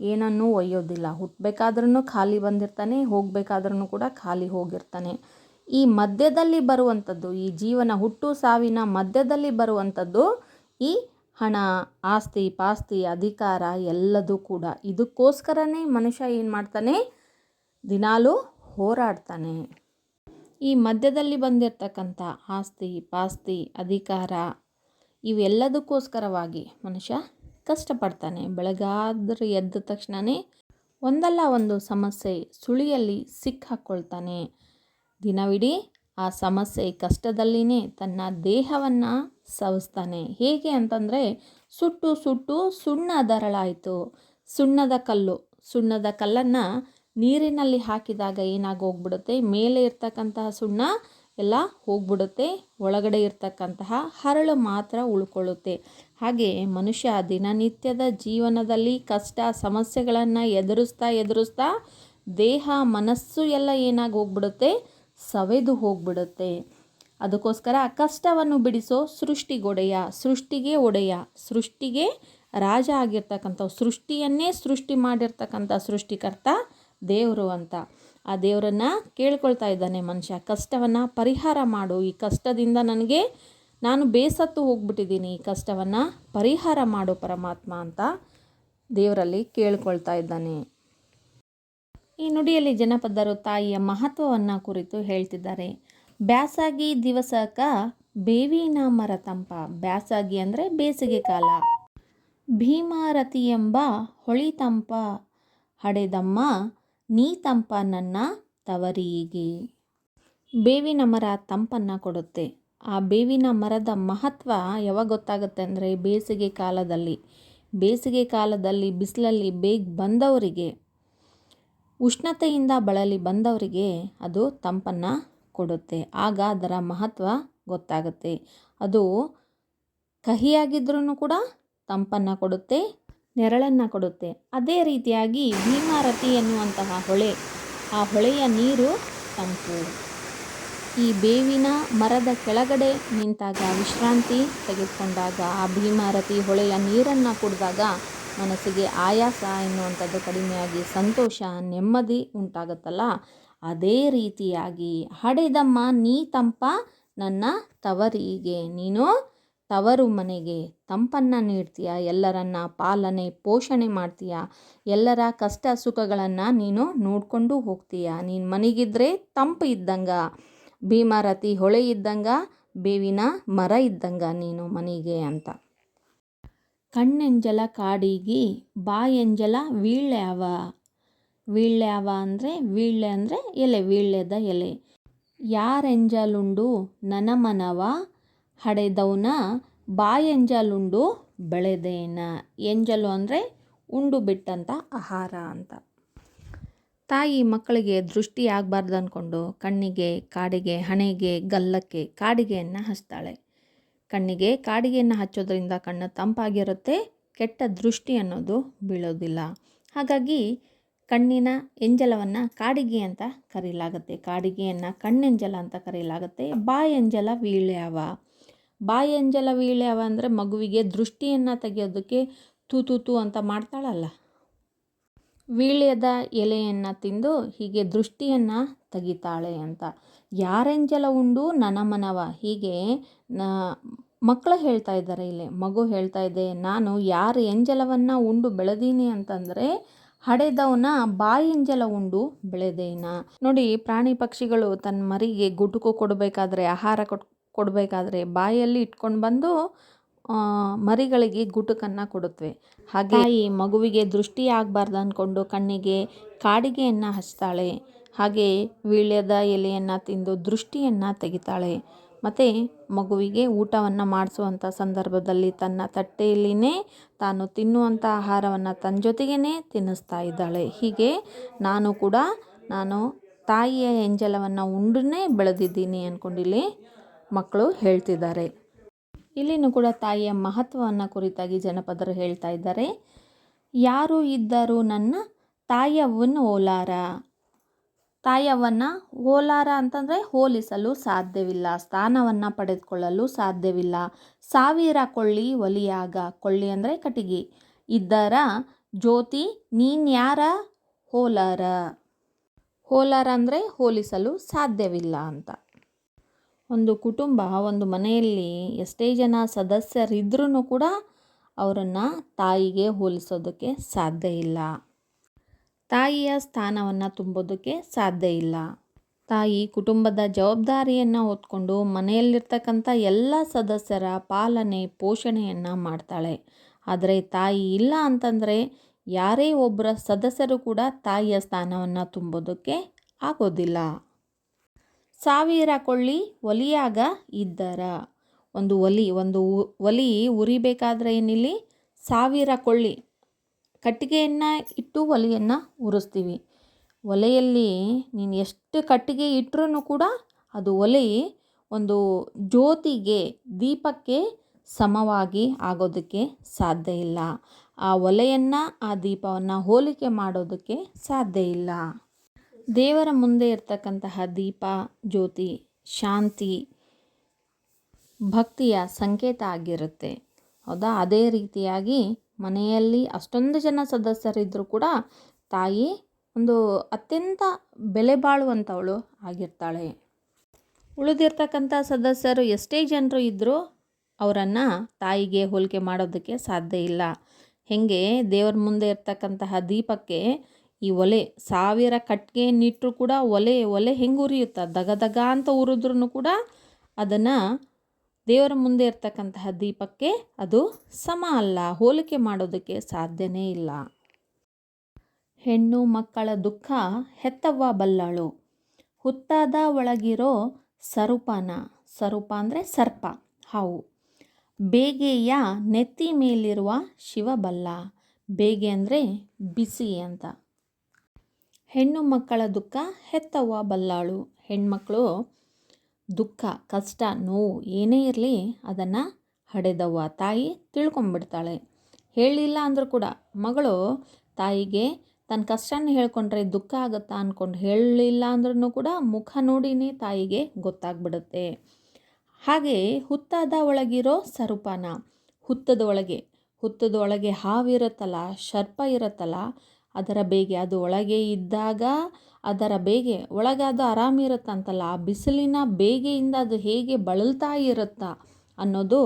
ಏನನ್ನೂ ಒಯ್ಯೋದಿಲ್ಲ. ಹುಟ್ಟಬೇಕಾದ್ರೂ ಖಾಲಿ ಬಂದಿರ್ತಾನೆ ಹೋಗಬೇಕಾದ್ರೂ ಕೂಡ ಖಾಲಿ ಹೋಗಿರ್ತಾನೆ. ಈ ಮಧ್ಯದಲ್ಲಿ ಬರುವಂಥದ್ದು, ಈ ಜೀವನ ಹುಟ್ಟು ಸಾವಿನ ಮಧ್ಯದಲ್ಲಿ ಬರುವಂಥದ್ದು, ಈ ಹಣ, ಆಸ್ತಿ, ಪಾಸ್ತಿ, ಅಧಿಕಾರ ಎಲ್ಲದೂ ಕೂಡ. ಇದಕ್ಕೋಸ್ಕರನೇ ಮನುಷ್ಯ ಏನು ಮಾಡ್ತಾನೆ? ದಿನಾಲೂ ಹೋರಾಡ್ತಾನೆ. ಈ ಮಧ್ಯದಲ್ಲಿ ಬಂದಿರತಕ್ಕಂಥ ಆಸ್ತಿ, ಪಾಸ್ತಿ, ಅಧಿಕಾರ ಇವೆಲ್ಲದಕ್ಕೋಸ್ಕರವಾಗಿ ಮನುಷ್ಯ ಕಷ್ಟಪಡ್ತಾನೆ. ಬೆಳಗಾದ್ರೆ ಎದ್ದ ತಕ್ಷಣವೇ ಒಂದಲ್ಲ ಒಂದು ಸಮಸ್ಯೆ ಸುಳಿಯಲ್ಲಿ ಸಿಕ್ಕಾಕ್ಕೊಳ್ತಾನೆ ದಿನವಿಡೀ ಆ ಸಮಸ್ಯೆ ಕಷ್ಟದಲ್ಲಿನೇ ತನ್ನ ದೇಹವನ್ನು ಸವಿಸ್ತಾನೆ. ಹೇಗೆ ಅಂತಂದರೆ ಸುಟ್ಟು ಸುಟ್ಟು ಸುಣ್ಣ ದರಳಾಯಿತು ಸುಣ್ಣದ ಕಲ್ಲು, ಸುಣ್ಣದ ಕಲ್ಲನ್ನು ನೀರಿನಲ್ಲಿ ಹಾಕಿದಾಗ ಏನಾಗಿ ಹೋಗ್ಬಿಡುತ್ತೆ ಮೇಲೆ ಇರ್ತಕ್ಕಂತಹ ಸುಣ್ಣ ಎಲ್ಲ ಹೋಗ್ಬಿಡುತ್ತೆ. ಒಳಗಡೆ ಇರ್ತಕ್ಕಂತಹ ಹರಳು ಮಾತ್ರ ಉಳ್ಕೊಳ್ಳುತ್ತೆ. ಹಾಗೆ ಮನುಷ್ಯ ದಿನನಿತ್ಯದ ಜೀವನದಲ್ಲಿ ಕಷ್ಟ, ಸಮಸ್ಯೆಗಳನ್ನು ಎದುರಿಸ್ತಾ ಎದುರಿಸ್ತಾ ದೇಹ, ಮನಸ್ಸು ಎಲ್ಲ ಏನಾಗಿ ಹೋಗ್ಬಿಡುತ್ತೆ ಸವೆದು ಹೋಗ್ಬಿಡುತ್ತೆ. ಅದಕ್ಕೋಸ್ಕರ ಕಷ್ಟವನ್ನು ಬಿಡಿಸೋ ಸೃಷ್ಟಿಗೊಡೆಯ ಸೃಷ್ಟಿಗೆ ಒಡೆಯ, ಸೃಷ್ಟಿಗೆ ರಾಜ ಆಗಿರ್ತಕ್ಕಂಥ ಸೃಷ್ಟಿಯನ್ನೇ ಸೃಷ್ಟಿ ಮಾಡಿರ್ತಕ್ಕಂಥ ಸೃಷ್ಟಿಕರ್ತ ದೇವರು ಅಂತ. ಆ ದೇವರನ್ನು ಕೇಳ್ಕೊಳ್ತಾ ಇದ್ದಾನೆ ಮನುಷ್ಯ. ಕಷ್ಟವನ್ನು ಪರಿಹಾರ ಮಾಡು. ಈ ಕಷ್ಟದಿಂದ ನನಗೆ ನಾನು ಬೇಸತ್ತು ಹೋಗ್ಬಿಟ್ಟಿದ್ದೀನಿ. ಈ ಕಷ್ಟವನ್ನು ಪರಿಹಾರ ಮಾಡು ಪರಮಾತ್ಮ ಅಂತ ದೇವರಲ್ಲಿ ಕೇಳ್ಕೊಳ್ತಾ ಇದ್ದಾನೆ. ಈ ನುಡಿಯಲ್ಲಿ ಜನಪದರು ತಾಯಿಯ ಮಹತ್ವವನ್ನು ಕುರಿತು ಹೇಳ್ತಿದ್ದಾರೆ. ಬ್ಯಾಸಾಗಿ ದಿವಸಕ ಬೇವಿನ ಮರ ತಂಪ ಬ್ಯಾಸಾಗಿ ಅಂದರೆ ಬೇಸಿಗೆ ಕಾಲ. ಭೀಮಾರತಿ ಎಂಬ ಹೊಳಿತಂಪ ಹಡೆದಮ್ಮ ನೀ ತಂಪ ನನ್ನ ತವರಿಗೆ. ಬೇವಿನ ಮರ ತಂಪನ್ನು ಕೊಡುತ್ತೆ. ಆ ಬೇವಿನ ಮರದ ಮಹತ್ವ ಯಾವಾಗ ಗೊತ್ತಾಗುತ್ತೆ ಅಂದರೆ ಬೇಸಿಗೆ ಕಾಲದಲ್ಲಿ. ಬೇಸಿಗೆ ಕಾಲದಲ್ಲಿ ಬಿಸಿಲಲ್ಲಿ ಬೇಗ ಬಂದವರಿಗೆ, ಉಷ್ಣತೆಯಿಂದ ಬಳಲಿ ಬಂದವರಿಗೆ ಅದು ತಂಪನ್ನು ಕೊಡುತ್ತೆ. ಆಗ ಅದರ ಮಹತ್ವ ಗೊತ್ತಾಗುತ್ತೆ. ಅದು ಕಹಿಯಾಗಿದ್ರೂ ಕೂಡ ತಂಪನ್ನು ಕೊಡುತ್ತೆ ನೆರಳನ್ನು ಕೊಡುತ್ತೆ. ಅದೇ ರೀತಿಯಾಗಿ ಭೀಮಾರತಿ ಎನ್ನುವಂತಹ ಹೊಳೆ, ಆ ಹೊಳೆಯ ನೀರು ತಂಪು. ಈ ಬೇವಿನ ಮರದ ಕೆಳಗಡೆ ನಿಂತಾಗ ವಿಶ್ರಾಂತಿ ತೆಗೆದುಕೊಂಡಾಗ ಆ ಭೀಮಾರತಿ ಹೊಳೆಯ ನೀರನ್ನು ಕುಡಿದಾಗ ಮನಸ್ಸಿಗೆ ಆಯಾಸ ಎನ್ನುವಂಥದ್ದು ಕಡಿಮೆಯಾಗಿ ಸಂತೋಷ, ನೆಮ್ಮದಿ ಉಂಟಾಗುತ್ತಲ್ಲ? ಅದೇ ರೀತಿಯಾಗಿ ಹಡೆದಮ್ಮ ನೀ ತಂಪ ನನ್ನ ತವರಿಗೆ, ನೀನು ತವರು ಮನೆಗೆ ತಂಪನ್ನು ನೀಡ್ತೀಯ? ಎಲ್ಲರನ್ನ ಪಾಲನೆ, ಪೋಷಣೆ ಮಾಡ್ತೀಯ? ಎಲ್ಲರ ಕಷ್ಟ ಸುಖಗಳನ್ನು ನೀನು ನೋಡಿಕೊಂಡು ಹೋಗ್ತೀಯ? ನೀನು ಮನೆಗಿದ್ರೆ ತಂಪು ಇದ್ದಂಗ, ಭೀಮಾರತಿ ಹೊಳೆ ಇದ್ದಂಗ, ಬೇವಿನ ಮರ ಇದ್ದಂಗ ನೀನು ಮನೆಗೆ ಅಂತ. ಕಣ್ಣೆಂಜಲ ಕಾಡಿಗಿ, ಬಾಯೆಂಜಲ ವೀಳ್ಯಾವ ವೀಳ್ಯಾವ ಅಂದರೆ ವೀಳ್ಯ ಅಂದರೆ ಎಲೆ ವೀಳ್ಯದ ಎಲೆ. ಯಾರೆಂಜಲುಂಡು, ನನಮನವ ಹಡೆದವನ ಬಾಯೆಂಜಲುಂಡು ಬೆಳೆದೇನ. ಎಂಜಲು ಅಂದರೆ ಉಂಡು ಬಿಟ್ಟಂಥ ಆಹಾರ ಅಂತ. ತಾಯಿ ಮಕ್ಕಳಿಗೆ ದೃಷ್ಟಿ ಆಗಬಾರ್ದು ಅಂದ್ಕೊಂಡು ಕಣ್ಣಿಗೆ, ಕಾಡಿಗೆ, ಹಣೆಗೆ, ಗಲ್ಲಕ್ಕೆ ಕಾಡಿಗೆಯನ್ನು ಹಚ್ತಾಳೆ. ಕಣ್ಣಿಗೆ ಕಾಡಿಗೆಯನ್ನು ಹಚ್ಚೋದ್ರಿಂದ ಕಣ್ಣು ತಂಪಾಗಿರುತ್ತೆ, ಕೆಟ್ಟ ದೃಷ್ಟಿ ಅನ್ನೋದು ಬೀಳೋದಿಲ್ಲ. ಹಾಗಾಗಿ ಕಣ್ಣಿನ ಎಂಜಲವನ್ನು ಕಾಡಿಗೆ ಅಂತ ಕರೆಯಲಾಗುತ್ತೆ ಕಾಡಿಗೆಯನ್ನು ಕಣ್ಣೆಂಜಲ ಅಂತ ಕರೆಯಲಾಗುತ್ತೆ ಬಾಯೆಂಜಲ ವೀಳ್ಯಾವ. ಬಾಯೆಂಜಲ ವೀಳ್ಯವ ಅಂದರೆ ಮಗುವಿಗೆ ದೃಷ್ಟಿಯನ್ನು ತೆಗೆಯೋದಕ್ಕೆ ತೂ ತೂ ತೂ ಅಂತ ಮಾಡ್ತಾಳಲ್ಲ. ವೀಳ್ಯದ ಎಲೆಯನ್ನು ತಿಂದು ಹೀಗೆ ದೃಷ್ಟಿಯನ್ನು ತೆಗಿತಾಳೆ ಅಂತ. ಯಾರೆಂಜಲ ಉಂಡು? ನನಮನವ. ಹೀಗೆ, ನ ಮಕ್ಕಳು ಹೇಳ್ತಾ ಇದ್ದಾರೆ ಇಲ್ಲಿ. ಮಗು ಹೇಳ್ತಾ ಇದೆ, ನಾನು ಯಾರ ಎಂಜಲವನ್ನು ಉಂಡು ಬೆಳೆದೀನಿ ಅಂತಂದರೆ ಹಡೆದವನ ಬಾಯಿಂಜಲ ಉಂಡು ಬೆಳೆದೇನ. ನೋಡಿ, ಪ್ರಾಣಿ ಪಕ್ಷಿಗಳು ತನ್ನ ಮರಿಗೆ ಗುಟುಕು ಕೊಡಬೇಕಾದ್ರೆ ಆಹಾರ ಕೊಟ್ ಕೊಡಬೇಕಾದ್ರೆ ಬಾಯಲ್ಲಿ ಇಟ್ಕೊಂಡು ಬಂದು ಮರಿಗಳಿಗೆ ಗುಟುಕನ್ನು ಕೊಡುತ್ತವೆ ಹಾಗೆ ಈ ಮಗುವಿಗೆ ದೃಷ್ಟಿ ಆಗಬಾರ್ದು ಅಂದ್ಕೊಂಡು ಕಣ್ಣಿಗೆ ಕಾಡಿಗೆಯನ್ನು ಹಚ್ತಾಳೆ. ಹಾಗೆ ವೀಳ್ಯದ ಎಲೆಯನ್ನು ತಿಂದು ದೃಷ್ಟಿಯನ್ನು ತೆಗಿತಾಳೆ. ಮತ್ತು ಮಗುವಿಗೆ ಊಟವನ್ನು ಮಾಡಿಸುವಂಥ ಸಂದರ್ಭದಲ್ಲಿ ತನ್ನ ತಟ್ಟೆಯಲ್ಲಿನೇ ತಾನು ತಿನ್ನುವಂಥ ಆಹಾರವನ್ನು ತನ್ನ ಜೊತೆಗೇ ತಿನ್ನಿಸ್ತಾ ಇದ್ದಾಳೆ. ಹೀಗೆ ನಾನು ಕೂಡ, ನಾನು ತಾಯಿಯ ಎಂಜಲವನ್ನು ಉಂಡನೇ ಬೆಳೆದಿದ್ದೀನಿ ಅಂದ್ಕೊಂಡಿಲ್ಲಿ ಮಕ್ಕಳು ಹೇಳ್ತಿದ್ದಾರೆ. ಇಲ್ಲಿನೂ ಕೂಡ ತಾಯಿಯ ಮಹತ್ವವನ್ನು ಕುರಿತಾಗಿ ಜನಪದರು ಹೇಳ್ತಾ ಇದ್ದಾರೆ. ಯಾರು ಇದ್ದರೂ ನನ್ನ ತಾಯವನ್ನು ಓಲಾರ. ತಾಯವ್ವನ ಓಲಾರ ಅಂತಂದರೆ ಹೋಲಿಸಲು ಸಾಧ್ಯವಿಲ್ಲ, ಸ್ಥಾನವನ್ನು ಪಡೆದುಕೊಳ್ಳಲು ಸಾಧ್ಯವಿಲ್ಲ. ಸಾವಿರ ಕೊಳ್ಳಿ ಒಲಿಯಾಗ, ಕೊಳ್ಳಿ ಅಂದರೆ ಕಟ್ಟಿಗೆ. ಇದ್ದರ ಜ್ಯೋತಿ ನೀನ್ಯಾರ ಹೋಲಾರ. ಹೋಲಾರ ಅಂದರೆ ಹೋಲಿಸಲು ಸಾಧ್ಯವಿಲ್ಲ ಅಂತ. ಒಂದು ಕುಟುಂಬ, ಒಂದು ಮನೆಯಲ್ಲಿ ಎಷ್ಟೇ ಜನ ಸದಸ್ಯರಿದ್ರೂ ಕೂಡ ಅವರನ್ನು ತಾಯಿಗೆ ಹೋಲಿಸೋದಕ್ಕೆ ಸಾಧ್ಯ ಇಲ್ಲ. ತಾಯಿಯ ಸ್ಥಾನವನ್ನು ತುಂಬೋದಕ್ಕೆ ಸಾಧ್ಯ ಇಲ್ಲ. ತಾಯಿ ಕುಟುಂಬದ ಜವಾಬ್ದಾರಿಯನ್ನು ಹೊತ್ಕೊಂಡು ಮನೆಯಲ್ಲಿರ್ತಕ್ಕಂಥ ಎಲ್ಲ ಸದಸ್ಯರ ಪಾಲನೆ, ಪೋಷಣೆಯನ್ನು ಮಾಡ್ತಾಳೆ. ಆದರೆ ತಾಯಿ ಇಲ್ಲ ಅಂತಂದರೆ ಯಾರೇ ಒಬ್ಬರ ಸದಸ್ಯರು ಕೂಡ ತಾಯಿಯ ಸ್ಥಾನವನ್ನು ತುಂಬೋದಕ್ಕೆ ಆಗೋದಿಲ್ಲ. ಸಾವಿರ ಕೊಳ್ಳಿ ಒಲಿಯಾಗ ಇದ್ದರ. ಒಂದು ಒಲಿ ಒಂದು ಒಲಿ ಉರಿಬೇಕಾದ್ರೆ ಏನಿಲ್ಲಿ? ಸಾವಿರ ಕೊಳ್ಳಿ. ಕಟ್ಟಿಗೆಯನ್ನು ಇಟ್ಟು ಒಲೆಯನ್ನು ಉರಿಸ್ತೀವಿ. ಒಲೆಯಲ್ಲಿ ನೀನು ಎಷ್ಟು ಕಟ್ಟಿಗೆ ಇಟ್ಟರೂ ಕೂಡ ಅದು ಒಲೆ ಒಂದು ಜ್ಯೋತಿಗೆ, ದೀಪಕ್ಕೆ ಸಮವಾಗಿ ಆಗೋದಕ್ಕೆ ಸಾಧ್ಯ ಇಲ್ಲ. ಆ ಒಲೆಯನ್ನು, ಆ ದೀಪವನ್ನು ಹೋಲಿಕೆ ಮಾಡೋದಕ್ಕೆ ಸಾಧ್ಯ ಇಲ್ಲ. ದೇವರ ಮುಂದೆ ಇರ್ತಕ್ಕಂತಹ ದೀಪ, ಜ್ಯೋತಿ, ಶಾಂತಿ, ಭಕ್ತಿಯ ಸಂಕೇತ ಆಗಿರುತ್ತೆ. ಹೌದಾ? ಅದೇ ರೀತಿಯಾಗಿ ಮನೆಯಲ್ಲಿ ಅಷ್ಟೊಂದು ಜನ ಸದಸ್ಯರಿದ್ದರೂ ಕೂಡ ತಾಯಿ ಒಂದು ಅತ್ಯಂತ ಬೆಲೆ ಬಾಳುವಂಥವಳು ಆಗಿರ್ತಾಳೆ. ಉಳಿದಿರ್ತಕ್ಕಂಥ ಸದಸ್ಯರು ಎಷ್ಟೇ ಜನರು ಇದ್ದರೂ ಅವರನ್ನು ತಾಯಿಗೆ ಹೋಲಿಕೆ ಮಾಡೋದಕ್ಕೆ ಸಾಧ್ಯ ಇಲ್ಲ. ಹೇಗೆ? ದೇವರ ಮುಂದೆ ಇರ್ತಕ್ಕಂತಹ ದೀಪಕ್ಕೆ ಈ ಒಲೆ ಸಾವಿರ ಕಟ್ಟಿಗೆಯನ್ನಿಟ್ಟರೂ ಕೂಡ ಒಲೆ ಒಲೆ ಹೆಂಗೆ ಉರಿಯುತ್ತೆ? ದಗ ದಗ ಅಂತ ಉರಿದ್ರೂ ಕೂಡ ಅದನ್ನು ದೇವರ ಮುಂದೆ ಇರ್ತಕ್ಕಂತಹ ದೀಪಕ್ಕೆ ಅದು ಸಮ ಅಲ್ಲ, ಹೋಲಿಕೆ ಮಾಡೋದಕ್ಕೆ ಸಾಧ್ಯನೇ ಇಲ್ಲ. ಹೆಣ್ಣು ಮಕ್ಕಳ ದುಃಖ ಹೆತ್ತವ್ವ ಬಲ್ಲಳು. ಹುತ್ತಾದ ಒಳಗಿರೋ ಸರುಪನ, ಸರುಪ ಅಂದರೆ ಸರ್ಪ, ಹಾವು. ಬೇಗೆಯ ನೆತ್ತಿ ಮೇಲಿರುವ ಶಿವಬಲ್ಲ, ಬೇಗೆ ಅಂದರೆ ಬಿಸಿ ಅಂತ. ಹೆಣ್ಣು ಮಕ್ಕಳ ದುಃಖ ಹೆತ್ತವ್ವ ಬಲ್ಲಾಳು. ಹೆಣ್ಮಕ್ಳು ದುಃಖ, ಕಷ್ಟ, ನೋವು ಏನೇ ಇರಲಿ ಅದನ್ನು ಹಡೆದವ್ವ. ತಾಯಿ ತಿಳ್ಕೊಂಬಿಡ್ತಾಳೆ ಹೇಳಿಲ್ಲ ಅಂದರೂ ಕೂಡ ಮಗಳು ತಾಯಿಗೆ ತನ್ನ ಕಷ್ಟನ ಹೇಳ್ಕೊಂಡ್ರೆ ದುಃಖ ಆಗುತ್ತಾ ಅಂದ್ಕೊಂಡು ಹೇಳಲಿಲ್ಲ ಅಂದ್ರೂ ಕೂಡ ಮುಖ ನೋಡಿನೇ ತಾಯಿಗೆ ಗೊತ್ತಾಗ್ಬಿಡುತ್ತೆ. ಹಾಗೆ ಹುತ್ತಾದ ಒಳಗಿರೋ ಸರೂಪನ, ಹುತ್ತದ ಒಳಗೆ ಹುತ್ತದ ಒಳಗೆ ಹಾವಿರುತ್ತಲ್ಲ ಸರ್ಪ ಇರುತ್ತಲ್ಲ ಅದರ ಬೇಗೆ, ಅದು ಒಳಗೆ ಇದ್ದಾಗ ಅದರ ಬೇಗೆ, ಒಳಗೆ ಅದು ಆರಾಮಿರುತ್ತಂತಲ್ಲ ಆ ಬಿಸಿಲಿನ ಬೇಗೆಯಿಂದ ಅದು ಹೇಗೆ ಬಳಲ್ತಾ ಇರುತ್ತಾ ಅನ್ನೋದು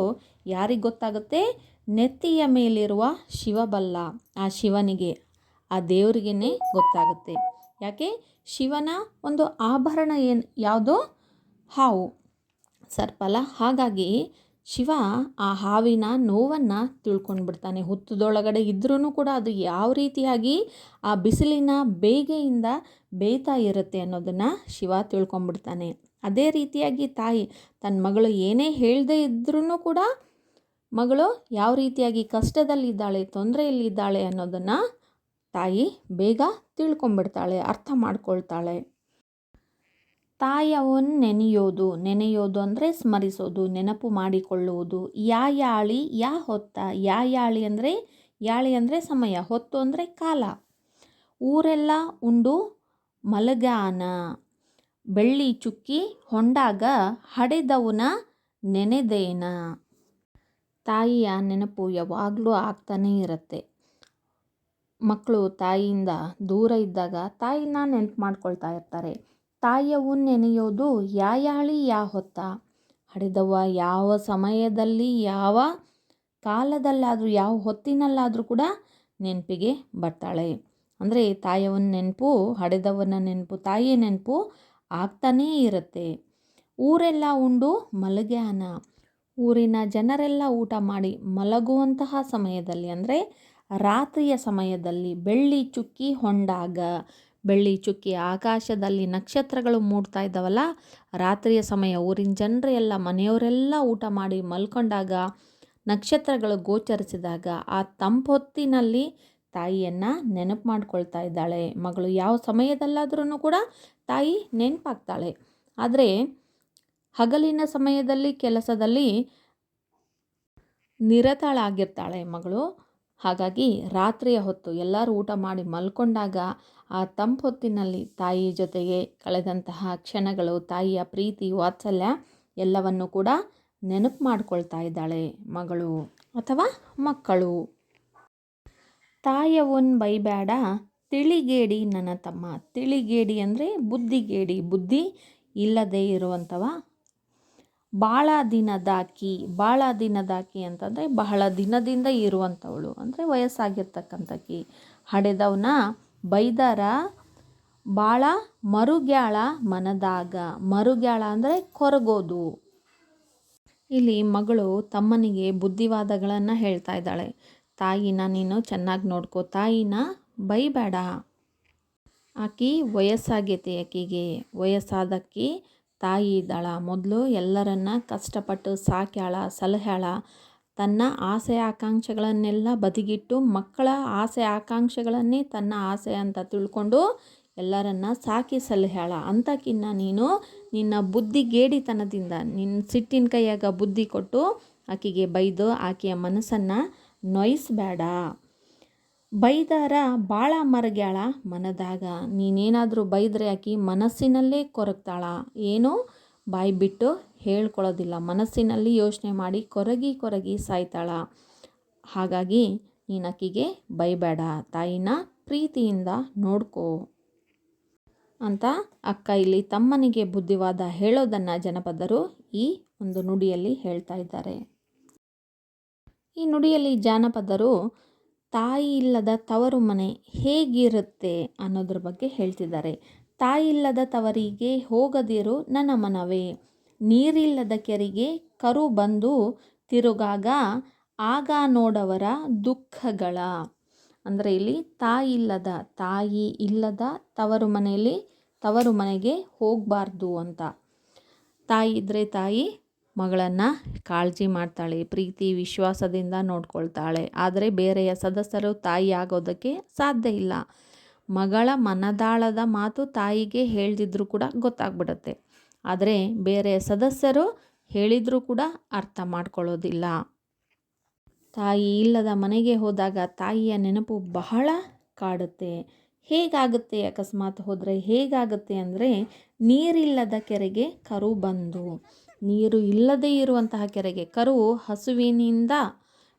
ಯಾರಿಗೆ ಗೊತ್ತಾಗುತ್ತೆ? ನೆತ್ತಿಯ ಮೇಲಿರುವ ಶಿವಬಲ್ಲ, ಆ ಶಿವನಿಗೆ, ಆ ದೇವರಿಗೇ ಗೊತ್ತಾಗುತ್ತೆ. ಯಾಕೆ? ಶಿವನ ಒಂದು ಆಭರಣ ಏನು, ಯಾವುದೋ? ಹಾವು. ಸರ್ಪಲ ಹಾಗಾಗಿ ಶಿವ ಆ ಹಾವಿನ ನೋವನ್ನು ತಿಳ್ಕೊಂಡು ಬಿಡ್ತಾನೆ ಹುತ್ತದೊಳಗಡೆ ಇದ್ರೂ ಕೂಡ ಅದು ಯಾವ ರೀತಿಯಾಗಿ ಆ ಬಿಸಿಲಿನ ಬೇಗೆಯಿಂದ ಬೇಯ್ತಾ ಇರುತ್ತೆ ಅನ್ನೋದನ್ನು ಶಿವ ತಿಳ್ಕೊಂಡ್ಬಿಡ್ತಾನೆ. ಅದೇ ರೀತಿಯಾಗಿ ತಾಯಿ ತನ್ನ ಮಗಳು ಏನೇ ಹೇಳದೇ ಇದ್ರೂ ಕೂಡ ಮಗಳು ಯಾವ ರೀತಿಯಾಗಿ ಕಷ್ಟದಲ್ಲಿದ್ದಾಳೆ, ತೊಂದರೆಯಲ್ಲಿದ್ದಾಳೆ ಅನ್ನೋದನ್ನು ತಾಯಿ ಬೇಗ ತಿಳ್ಕೊಂಬಿಡ್ತಾಳೆ ಅರ್ಥ ಮಾಡ್ಕೊಳ್ತಾಳೆ. ತಾಯವನ್ ನೆನೆಯೋದು ನೆನೆಯೋದು ಅಂದರೆ ಸ್ಮರಿಸೋದು, ನೆನಪು ಮಾಡಿಕೊಳ್ಳುವುದು. ಯಾ ಯಾಳಿ, ಯಾ ಹೊತ್ತ. ಯಾ ಯಾಳಿ ಅಂದರೆ ಯಾಳಿ ಅಂದರೆ ಸಮಯ, ಹೊತ್ತು ಅಂದರೆ ಕಾಲ. ಊರೆಲ್ಲ ಉಂಡು ಮಲಗಾನ ಬೆಳ್ಳಿ ಚುಕ್ಕಿ ಹೊಂಡಾಗ ಹಡೆದವನ ನೆನೆದೇನ. ತಾಯಿಯ ನೆನಪು ಯಾವಾಗಲೂ ಆಗ್ತಾನೇ ಇರುತ್ತೆ. ಮಕ್ಕಳು ತಾಯಿಯಿಂದ ದೂರ ಇದ್ದಾಗ ತಾಯಿನ ನೆನಪು ಮಾಡ್ಕೊಳ್ತಾ ಇರ್ತಾರೆ. ತಾಯಿಯವು ನೆನೆಯೋದು ಯಾಯಾಳಿ ಯಾ ಹೊತ್ತ? ಹಡೆದವ ಯಾವ ಸಮಯದಲ್ಲಿ, ಯಾವ ಕಾಲದಲ್ಲಾದರೂ, ಯಾವ ಹೊತ್ತಿನಲ್ಲಾದರೂ ಕೂಡ ನೆನಪಿಗೆ ಬರ್ತಾಳೆ. ಅಂದರೆ ತಾಯಿಯವನ ನೆನಪು ಹಡೆದವನ ನೆನಪು, ತಾಯಿಯ ನೆನಪು ಆಗ್ತಾನೇ ಇರುತ್ತೆ. ಊರೆಲ್ಲ ಉಂಡು ಮಲಗ್ಯಾನ? ಊರಿನ ಜನರೆಲ್ಲ ಊಟ ಮಾಡಿ ಮಲಗುವಂತಹ ಸಮಯದಲ್ಲಿ, ಅಂದರೆ ರಾತ್ರಿಯ ಸಮಯದಲ್ಲಿ ಬೆಳ್ಳಿ ಚುಕ್ಕಿ ಹೊಂಡಾಗ ಬೆಳ್ಳಿ, ಚುಕ್ಕಿ, ಆಕಾಶದಲ್ಲಿ ನಕ್ಷತ್ರಗಳು ಮೂಡ್ತಾ ಇದ್ದಾವಲ್ಲ, ರಾತ್ರಿಯ ಸಮಯ ಊರಿನ ಜನರು ಎಲ್ಲ ಮನೆಯವರೆಲ್ಲ ಊಟ ಮಾಡಿ ಮಲ್ಕೊಂಡಾಗ, ನಕ್ಷತ್ರಗಳು ಗೋಚರಿಸಿದಾಗ ಆ ತಂಪೊತ್ತಿನಲ್ಲಿ ತಾಯಿಯನ್ನು ನೆನಪು ಮಾಡ್ಕೊಳ್ತಾ ಇದ್ದಾಳೆ. ಮಗಳು ಯಾವ ಸಮಯದಲ್ಲಾದ್ರೂ ಕೂಡ ತಾಯಿ ನೆನಪಾಗ್ತಾಳೆ. ಆದರೆ ಹಗಲಿನ ಸಮಯದಲ್ಲಿ, ಕೆಲಸದಲ್ಲಿ ನಿರತಳಾಗಿರ್ತಾಳೆ ಮಗಳು. ಹಾಗಾಗಿ ರಾತ್ರಿಯ ಹೊತ್ತು ಎಲ್ಲರೂ ಊಟ ಮಾಡಿ ಮಲ್ಕೊಂಡಾಗ ಆ ತಂಪೊತ್ತಿನಲ್ಲಿ ತಾಯಿ ಜೊತೆಗೆ ಕಳೆದಂತಹ ಕ್ಷಣಗಳು, ತಾಯಿಯ ಪ್ರೀತಿ, ವಾತ್ಸಲ್ಯ ಎಲ್ಲವನ್ನು ಕೂಡ ನೆನಪು ಮಾಡ್ಕೊಳ್ತಾ ಇದ್ದಾಳೆ ಮಗಳು ಅಥವಾ ಮಕ್ಕಳು. ತಾಯವನ್ ಬೈಬ್ಯಾಡ. ತಿಳಿಗೇಡಿ ನನ್ನ ತಮ್ಮ. ತಿಳಿಗೇಡಿ ಅಂದರೆ ಬುದ್ಧಿಗೇಡಿ. ಬುದ್ಧಿ ಇಲ್ಲದೇ ಇರುವಂಥವ ಭಾಳ ದಿನದಾಕಿ ಭಾಳ ದಿನದಾಕಿ ಅಂತಂದರೆ ಬಹಳ ದಿನದಿಂದ ಇರುವಂಥವಳು ಅಂದರೆ ವಯಸ್ಸಾಗಿರ್ತಕ್ಕಂಥಕಿ. ಹಡೆದವನ ಬೈದರ ಭಾಳ ಮರುಗ್ಯಾಳ ಮನದಾಗ. ಮರುಗ್ಯಾಳ ಅಂದರೆ ಕೊರಗೋದು. ಇಲ್ಲಿ ಮಗಳು ತಮ್ಮನಿಗೆ ಬುದ್ಧಿವಾದಗಳನ್ನು ಹೇಳ್ತಾ ಇದ್ದಾಳೆ. ತಾಯಿನ ನೀನು ಚೆನ್ನಾಗಿ ನೋಡ್ಕೋ, ತಾಯಿನ ಬೈಬೇಡ. ಆಕಿ ವಯಸ್ಸಾಗೈತೆ ಆಕಿಗೆ. ವಯಸ್ಸಾದಕ್ಕಿ ತಾಯಿ ಇದ್ದಾಳ. ಮೊದಲು ಎಲ್ಲರನ್ನ ಕಷ್ಟಪಟ್ಟು ಸಾಕ್ಯಾಳ, ಸಲಹ್ಯಾಳ. ತನ್ನ ಆಸೆ ಆಕಾಂಕ್ಷೆಗಳನ್ನೆಲ್ಲ ಬದಿಗಿಟ್ಟು ಮಕ್ಕಳ ಆಸೆ ಆಕಾಂಕ್ಷೆಗಳನ್ನೇ ತನ್ನ ಆಸೆ ಅಂತ ತಿಳ್ಕೊಂಡು ಎಲ್ಲರನ್ನ ಸಾಕಿ ಸಲಹ್ಯಾಳ. ಅಂತಕ್ಕಿನ್ನ ನೀನು ನಿನ್ನ ಬುದ್ಧಿ ಗೇಡಿತನದಿಂದ ನಿನ್ನ ಸಿಟ್ಟಿನ ಕೈಯಾಗ ಬುದ್ಧಿ ಕೊಟ್ಟು ಆಕೆಗೆ ಬೈದು ಆಕೆಯ ಮನಸ್ಸನ್ನು ನೋಯಿಸ್ಬೇಡ. ಬೈದಾರ ಭಾಳ ಮರಗ್ಯಾಳ ಮನದಾಗ. ನೀನೇನಾದರೂ ಬೈದರೆ ಆಕೆ ಮನಸ್ಸಿನಲ್ಲೇ ಕೊರಗ್ತಾಳ. ಏನೋ? ಬಾಯಿ ಬಿಟ್ಟು ಹೇಳ್ಕೊಳ್ಳೋದಿಲ್ಲ. ಮನಸ್ಸಿನಲ್ಲಿ ಯೋಚನೆ ಮಾಡಿ ಕೊರಗಿ ಕೊರಗಿ ಸಾಯ್ತಾಳ. ಹಾಗಾಗಿ ನೀನು ಆಕಿಗೆ ಬೈಬೇಡ ತಾಯಿನ ಪ್ರೀತಿಯಿಂದ ನೋಡ್ಕೋ ಅಂತ ಅಕ್ಕ ಇಲ್ಲಿ ತಮ್ಮನಿಗೆ ಬುದ್ಧಿವಾದ ಹೇಳೋದನ್ನು ಜನಪದರು ಈ ಒಂದು ನುಡಿಯಲ್ಲಿ ಹೇಳ್ತಾ ಇದ್ದಾರೆ. ಈ ನುಡಿಯಲ್ಲಿ ಜಾನಪದರು, ತಾಯಿ ಇಲ್ಲದ ತವರು ಮನೆ ಹೇಗಿರುತ್ತೆ? ಅನ್ನೋದ್ರ ಬಗ್ಗೆ ಹೇಳ್ತಿದ್ದಾರೆ. ತಾಯಿ ಇಲ್ಲದ ತವರಿಗೆ ಹೋಗದಿರು ನನ್ನ ಮನವೇ. ನೀರಿಲ್ಲದ ಕೆರಿಗೆ ಕರು ಬಂದು ತಿರುಗಾಗ ಆಗ ನೋಡವರ ದುಃಖಗಳ. ಅಂದರೆ ಇಲ್ಲಿ ತಾಯಿಲ್ಲದ, ತಾಯಿ ಇಲ್ಲದ ತವರು ಮನೆಯಲ್ಲಿ ತವರು ಮನೆಗೆ ಹೋಗಬಾರ್ದು ಅಂತ. ತಾಯಿ ಇದ್ದರೆ ತಾಯಿ, ಮಗಳನ್ನು ಕಾಳಜಿ ಮಾಡ್ತಾಳೆ, ಪ್ರೀತಿ, ವಿಶ್ವಾಸದಿಂದ ನೋಡ್ಕೊಳ್ತಾಳೆ. ಆದರೆ ಬೇರೆಯ ಸದಸ್ಯರು ತಾಯಿ ಆಗೋದಕ್ಕೆ ಸಾಧ್ಯ ಇಲ್ಲ. ಮಗಳ ಮನದಾಳದ ಮಾತು ತಾಯಿಗೆ ಹೇಳ್ದಿದ್ರು ಕೂಡ ಗೊತ್ತಾಗ್ಬಿಡುತ್ತೆ. ಆದರೆ ಬೇರೆ ಸದಸ್ಯರು ಹೇಳಿದರೂ ಕೂಡ ಅರ್ಥ ಮಾಡ್ಕೊಳ್ಳೋದಿಲ್ಲ. ತಾಯಿ ಇಲ್ಲದ ಮನೆಗೆ ಹೋದಾಗ ತಾಯಿಯ ನೆನಪು ಬಹಳ ಕಾಡುತ್ತೆ. ಹೇಗಾಗುತ್ತೆ ಅಕಸ್ಮಾತ್ ಹೋದರೆ? ಹೇಗಾಗುತ್ತೆ ಅಂದರೆ ನೀರಿಲ್ಲದ ಕೆರೆಗೆ ಕರು ಬಂದು. ನೀರು ಇಲ್ಲದೇ ಇರುವಂತಹ ಕೆರೆಗೆ ಕರು ಹಸುವಿನಿಂದ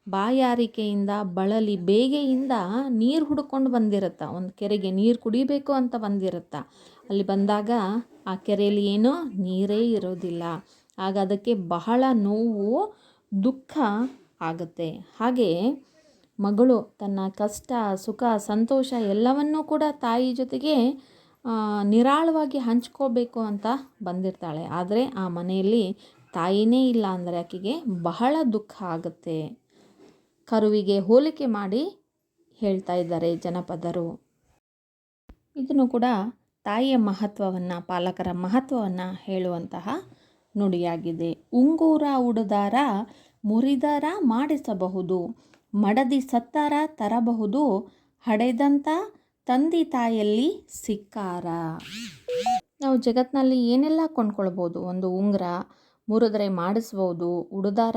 ಬಾಯಾರಿಕೆಯಿಂದ ಬಳಲಿ ಬೇಗೆಯಿಂದ ನೀರು ಹುಡ್ಕೊಂಡು ಬಂದಿರುತ್ತೆ. ಒಂದು ಕೆರೆಗೆ ನೀರು ಕುಡಿಬೇಕು ಅಂತ ಬಂದಿರುತ್ತೆ. ಅಲ್ಲಿ ಬಂದಾಗ ಆ ಕೆರೆಯಲ್ಲಿ ಏನೋ ನೀರೇ ಇರೋದಿಲ್ಲ. ಆಗ ಅದಕ್ಕೆ ಬಹಳ ನೋವು, ದುಃಖ ಆಗುತ್ತೆ. ಹಾಗೆ ಮಗಳು ತನ್ನ ಕಷ್ಟ, ಸುಖ, ಸಂತೋಷ ಎಲ್ಲವನ್ನೂ ಕೂಡ ತಾಯಿ ಜೊತೆಗೆ ನಿರಾಳವಾಗಿ ಹಂಚ್ಕೋಬೇಕು ಅಂತ ಬಂದಿರ್ತಾಳೆ. ಆದರೆ ಆ ಮನೆಯಲ್ಲಿ ತಾಯಿನೇ ಇಲ್ಲ ಅಂದರೆ ಆಕೆಗೆ ಬಹಳ ದುಃಖ ಆಗುತ್ತೆ. ಕರುವಿಗೆ ಹೋಲಿಕೆ ಮಾಡಿ ಹೇಳ್ತಾ ಇದ್ದಾರೆ ಜನಪದರು. ಇದನ್ನು ಕೂಡ ತಾಯಿಯ ಮಹತ್ವವನ್ನು, ಪಾಲಕರ ಮಹತ್ವವನ್ನು ಹೇಳುವಂತಹ ನುಡಿಯಾಗಿದೆ. ಉಂಗೂರ, ಉಡುದಾರ, ಮುರಿದಾರ ಮಾಡಿಸಬಹುದು, ಮಡದಿ ಸತ್ತಾರ ತರಬಹುದು ಹಡೆದಂಥ ತಂದೆ ತಾಯಲ್ಲಿ ಸಿಕ್ಕಾರ. ನಾವು ಜಗತ್ತಿನಲ್ಲಿ ಏನೆಲ್ಲ ಕೊಂಡ್ಕೊಳ್ಬೋದು? ಒಂದು ಉಂಗುರ ಮುರಿದ್ರೆ ಮಾಡಿಸ್ಬೋದು, ಉಡುದಾರ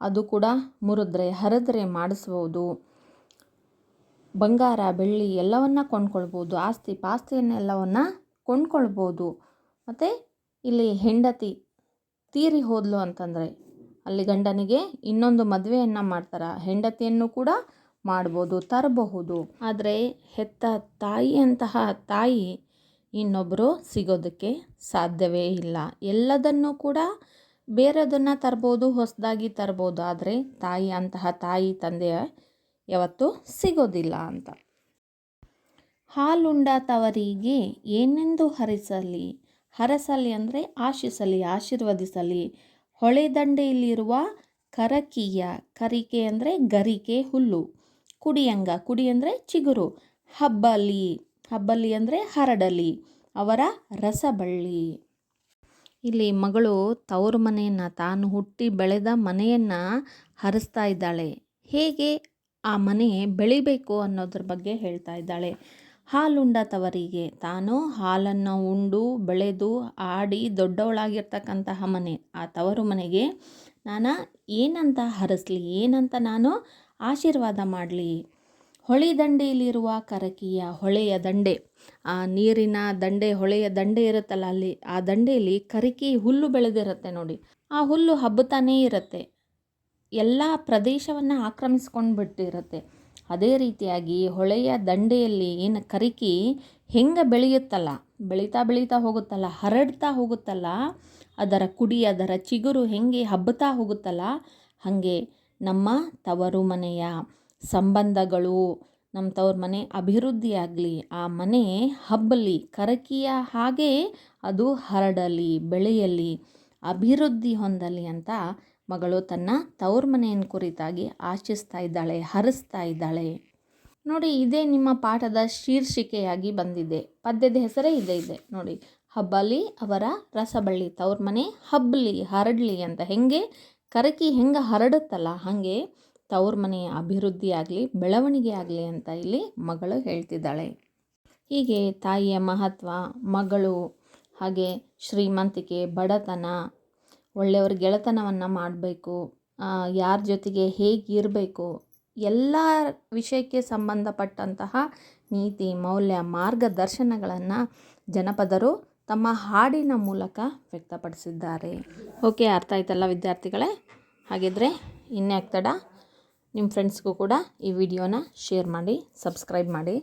ಅದು ಕೂಡ ಮುರಿದ್ರೆ ಹರಿದ್ರೆ ಮಾಡಿಸ್ಬೋದು ಬಂಗಾರ, ಬೆಳ್ಳಿ ಎಲ್ಲವನ್ನ ಕೊಂಡ್ಕೊಳ್ಬೋದು. ಆಸ್ತಿ, ಪಾಸ್ತಿಯನ್ನೆಲ್ಲವನ್ನು ಕೊಂಡ್ಕೊಳ್ಬೋದು. ಮತ್ತು ಇಲ್ಲಿ ಹೆಂಡತಿ ತೀರಿ ಹೋದ್ಲು ಅಂತಂದರೆ ಅಲ್ಲಿ ಗಂಡನಿಗೆ ಇನ್ನೊಂದು ಮದುವೆಯನ್ನು ಮಾಡ್ತಾರೆ. ಹೆಂಡತಿಯನ್ನು ಕೂಡ ಮಾಡ್ಬೋದು, ತರಬಹುದು. ಆದರೆ ಹೆತ್ತ ತಾಯಿಯಂತಹ ತಾಯಿ ಇನ್ನೊಬ್ಬರು ಸಿಗೋದಕ್ಕೆ ಸಾಧ್ಯವೇ ಇಲ್ಲ. ಎಲ್ಲದನ್ನು ಕೂಡ ಬೇರೆದನ್ನು ತರ್ಬೋದು, ಹೊಸದಾಗಿ ತರ್ಬೋದು. ಆದರೆ ತಾಯಿ ಅಂತಹ ತಾಯಿ ತಂದೆಯ ಯಾವತ್ತೂ ಸಿಗೋದಿಲ್ಲ ಅಂತ. ಹಾಲುಂಡ ತವರಿಗೆ ಏನೆಂದು ಹರಿಸಲಿ? ಹರಸಲಿ ಅಂದರೆ ಆಶಿಸಲಿ, ಆಶೀರ್ವದಿಸಲಿ. ಹೊಳೆದಂಡೆಯಲ್ಲಿರುವ ಕರಕೀಯ, ಕರಿಕೆ ಅಂದರೆ ಗರಿಕೆ, ಹುಲ್ಲು. ಕುಡಿಯಂಗ, ಕುಡಿ ಅಂದರೆ ಚಿಗುರು. ಹಬ್ಬಲಿ ಹಬ್ಬಲಿ ಅಂದರೆ ಹರಡಲಿ. ಅವರ ರಸಬಳ್ಳಿ. ಇಲ್ಲಿ ಮಗಳು ತವರು ಮನೆಯನ್ನು, ತಾನು ಹುಟ್ಟಿ ಬೆಳೆದ ಮನೆಯನ್ನು ಹರಿಸ್ತಾ ಇದ್ದಾಳೆ. ಹೇಗೆ ಆ ಮನೆ ಬೆಳಿಬೇಕು ಅನ್ನೋದ್ರ ಬಗ್ಗೆ ಹೇಳ್ತಾ ಇದ್ದಾಳೆ. ಹಾಲುಂಡ ತವರಿಗೆ. ತಾನು ಹಾಲನ್ನು ಉಂಡು, ಬೆಳೆದು, ಆಡಿ ದೊಡ್ಡವಳಾಗಿರ್ತಕ್ಕಂತಹ ಮನೆ. ಆ ತವರು ಮನೆಗೆ, ನಾನು, ಏನಂತ ಹರಿಸ್ಲಿ? ಏನಂತ ನಾನು ಆಶೀರ್ವಾದ ಮಾಡಲಿ? ಹೊಳೆ ದಂಡೆಯಲ್ಲಿರುವ ಕರಕಿಯ ಹೊಳೆಯ ದಂಡೆ. ಆ ನೀರಿನ ದಂಡೆ, ಹೊಳೆಯ ದಂಡೆ ಇರುತ್ತಲ್ಲ ಅಲ್ಲಿ. ಆ ದಂಡೆಯಲ್ಲಿ ಕರಕಿ ಹುಲ್ಲು ಬೆಳೆದಿರುತ್ತೆ ನೋಡಿ. ಆ ಹುಲ್ಲು ಹಬ್ಬುತ್ತಾನೇ ಇರುತ್ತೆ. ಎಲ್ಲ ಪ್ರದೇಶವನ್ನು ಆಕ್ರಮಿಸ್ಕೊಂಡು ಬಿಟ್ಟಿರುತ್ತೆ. ಅದೇ ರೀತಿಯಾಗಿ ಹೊಳೆಯ ದಂಡೆಯಲ್ಲಿ ಏನು ಕರಿಕಿ ಹೆಂಗೆ ಬೆಳೆಯುತ್ತಲ್ಲ, ಬೆಳೀತಾ ಬೆಳೀತಾ ಹೋಗುತ್ತಲ್ಲ, ಹರಡ್ತಾ ಹೋಗುತ್ತಲ್ಲ, ಅದರ ಕುಡಿ, ಅದರ ಚಿಗುರು ಹೆಂಗೆ ಹಬ್ಬತಾ ಹೋಗುತ್ತಲ್ಲ, ಹಾಗೆ ನಮ್ಮ ತವರು ಮನೆಯ ಸಂಬಂಧಗಳು ನಮ್ಮ ತವ್ರ ಮನೆ ಅಭಿವೃದ್ಧಿಯಾಗಲಿ ಆ ಮನೆ ಹಬ್ಬಲಿ, ಕರಕಿಯ ಹಾಗೆ ಅದು ಹರಡಲಿ, ಬೆಳೆಯಲಿ, ಅಭಿವೃದ್ಧಿ ಹೊಂದಲಿ ಅಂತ ಮಗಳು ತನ್ನ ತವ್ರ ಮನೆಯನ್ನು ಕುರಿತಾಗಿ ಆಶಿಸ್ತಾ ಇದ್ದಾಳೆ, ಹರಿಸ್ತಾ ಇದ್ದಾಳೆ. ನೋಡಿ, ಇದೇ ನಿಮ್ಮ ಪಾಠದ ಶೀರ್ಷಿಕೆಯಾಗಿ ಬಂದಿದೆ. ಪದ್ಯದ ಹೆಸರೇ ಇದೇ ಇದೆ. ನೋಡಿ, ಹಬ್ಬಲಿ ಅವರ ರಸಬಳ್ಳಿ, ತವ್ರ ಮನೆ ಹಬ್ಬಲಿ, ಹರಡಲಿ ಅಂತ ಹೆಂಗೆ, ಕರಕಿ ಹೆಂಗೆ ಹರಡುತ್ತಲ್ಲ, ಹಾಗೆ ತವ್ರ ಮನೆಯ ಅಭಿವೃದ್ಧಿ ಆಗಲಿ, ಬೆಳವಣಿಗೆ ಆಗಲಿ ಅಂತ ಇಲ್ಲಿ ಮಗಳು ಹೇಳ್ತಿದ್ದಾಳೆ. ಹೀಗೆ ತಾಯಿಯ ಮಹತ್ವ, ಮಗಳು, ಹಾಗೆ ಶ್ರೀಮಂತಿಕೆ, ಬಡತನ, ಒಳ್ಳೆಯವ್ರ ಗೆಳೆತನವನ್ನು ಮಾಡಬೇಕು ಯಾರ ಜೊತೆಗೆ ಹೇಗಿರಬೇಕು ಎಲ್ಲ ವಿಷಯಕ್ಕೆ ಸಂಬಂಧಪಟ್ಟಂತಹ ನೀತಿ, ಮೌಲ್ಯ, ಮಾರ್ಗದರ್ಶನಗಳನ್ನು ಜನಪದರು ತಮ್ಮ ಹಾಡಿನ ಮೂಲಕ ವ್ಯಕ್ತಪಡಿಸಿದ್ದಾರೆ. ಓಕೆ, ಅರ್ಥ ಆಯ್ತಲ್ಲ ವಿದ್ಯಾರ್ಥಿಗಳೇ? ಹಾಗಿದ್ರೆ ಇನ್ಯಾಕ್ ತಡ? ನಿಮ್ಮ ಫ್ರೆಂಡ್ಸ್ಗೂ ಕೂಡ ಈ ವಿಡಿಯೋನ ಶೇರ್ ಮಾಡಿ ಸಬ್ಸ್ಕ್ರೈಬ್ ಮಾಡಿ.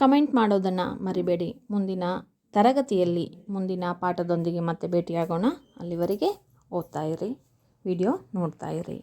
ಕಮೆಂಟ್ ಮಾಡೋದನ್ನು ಮರಿಬೇಡಿ. ಮುಂದಿನ ತರಗತಿಯಲ್ಲಿ, ಮುಂದಿನ ಪಾಠದೊಂದಿಗೆ ಮತ್ತೆ ಭೇಟಿಯಾಗೋಣ. ಅಲ್ಲಿವರೆಗೆ ಓದ್ತಾ ಇರಿ, ವಿಡಿಯೋ ನೋಡ್ತಾ ಇರಿ.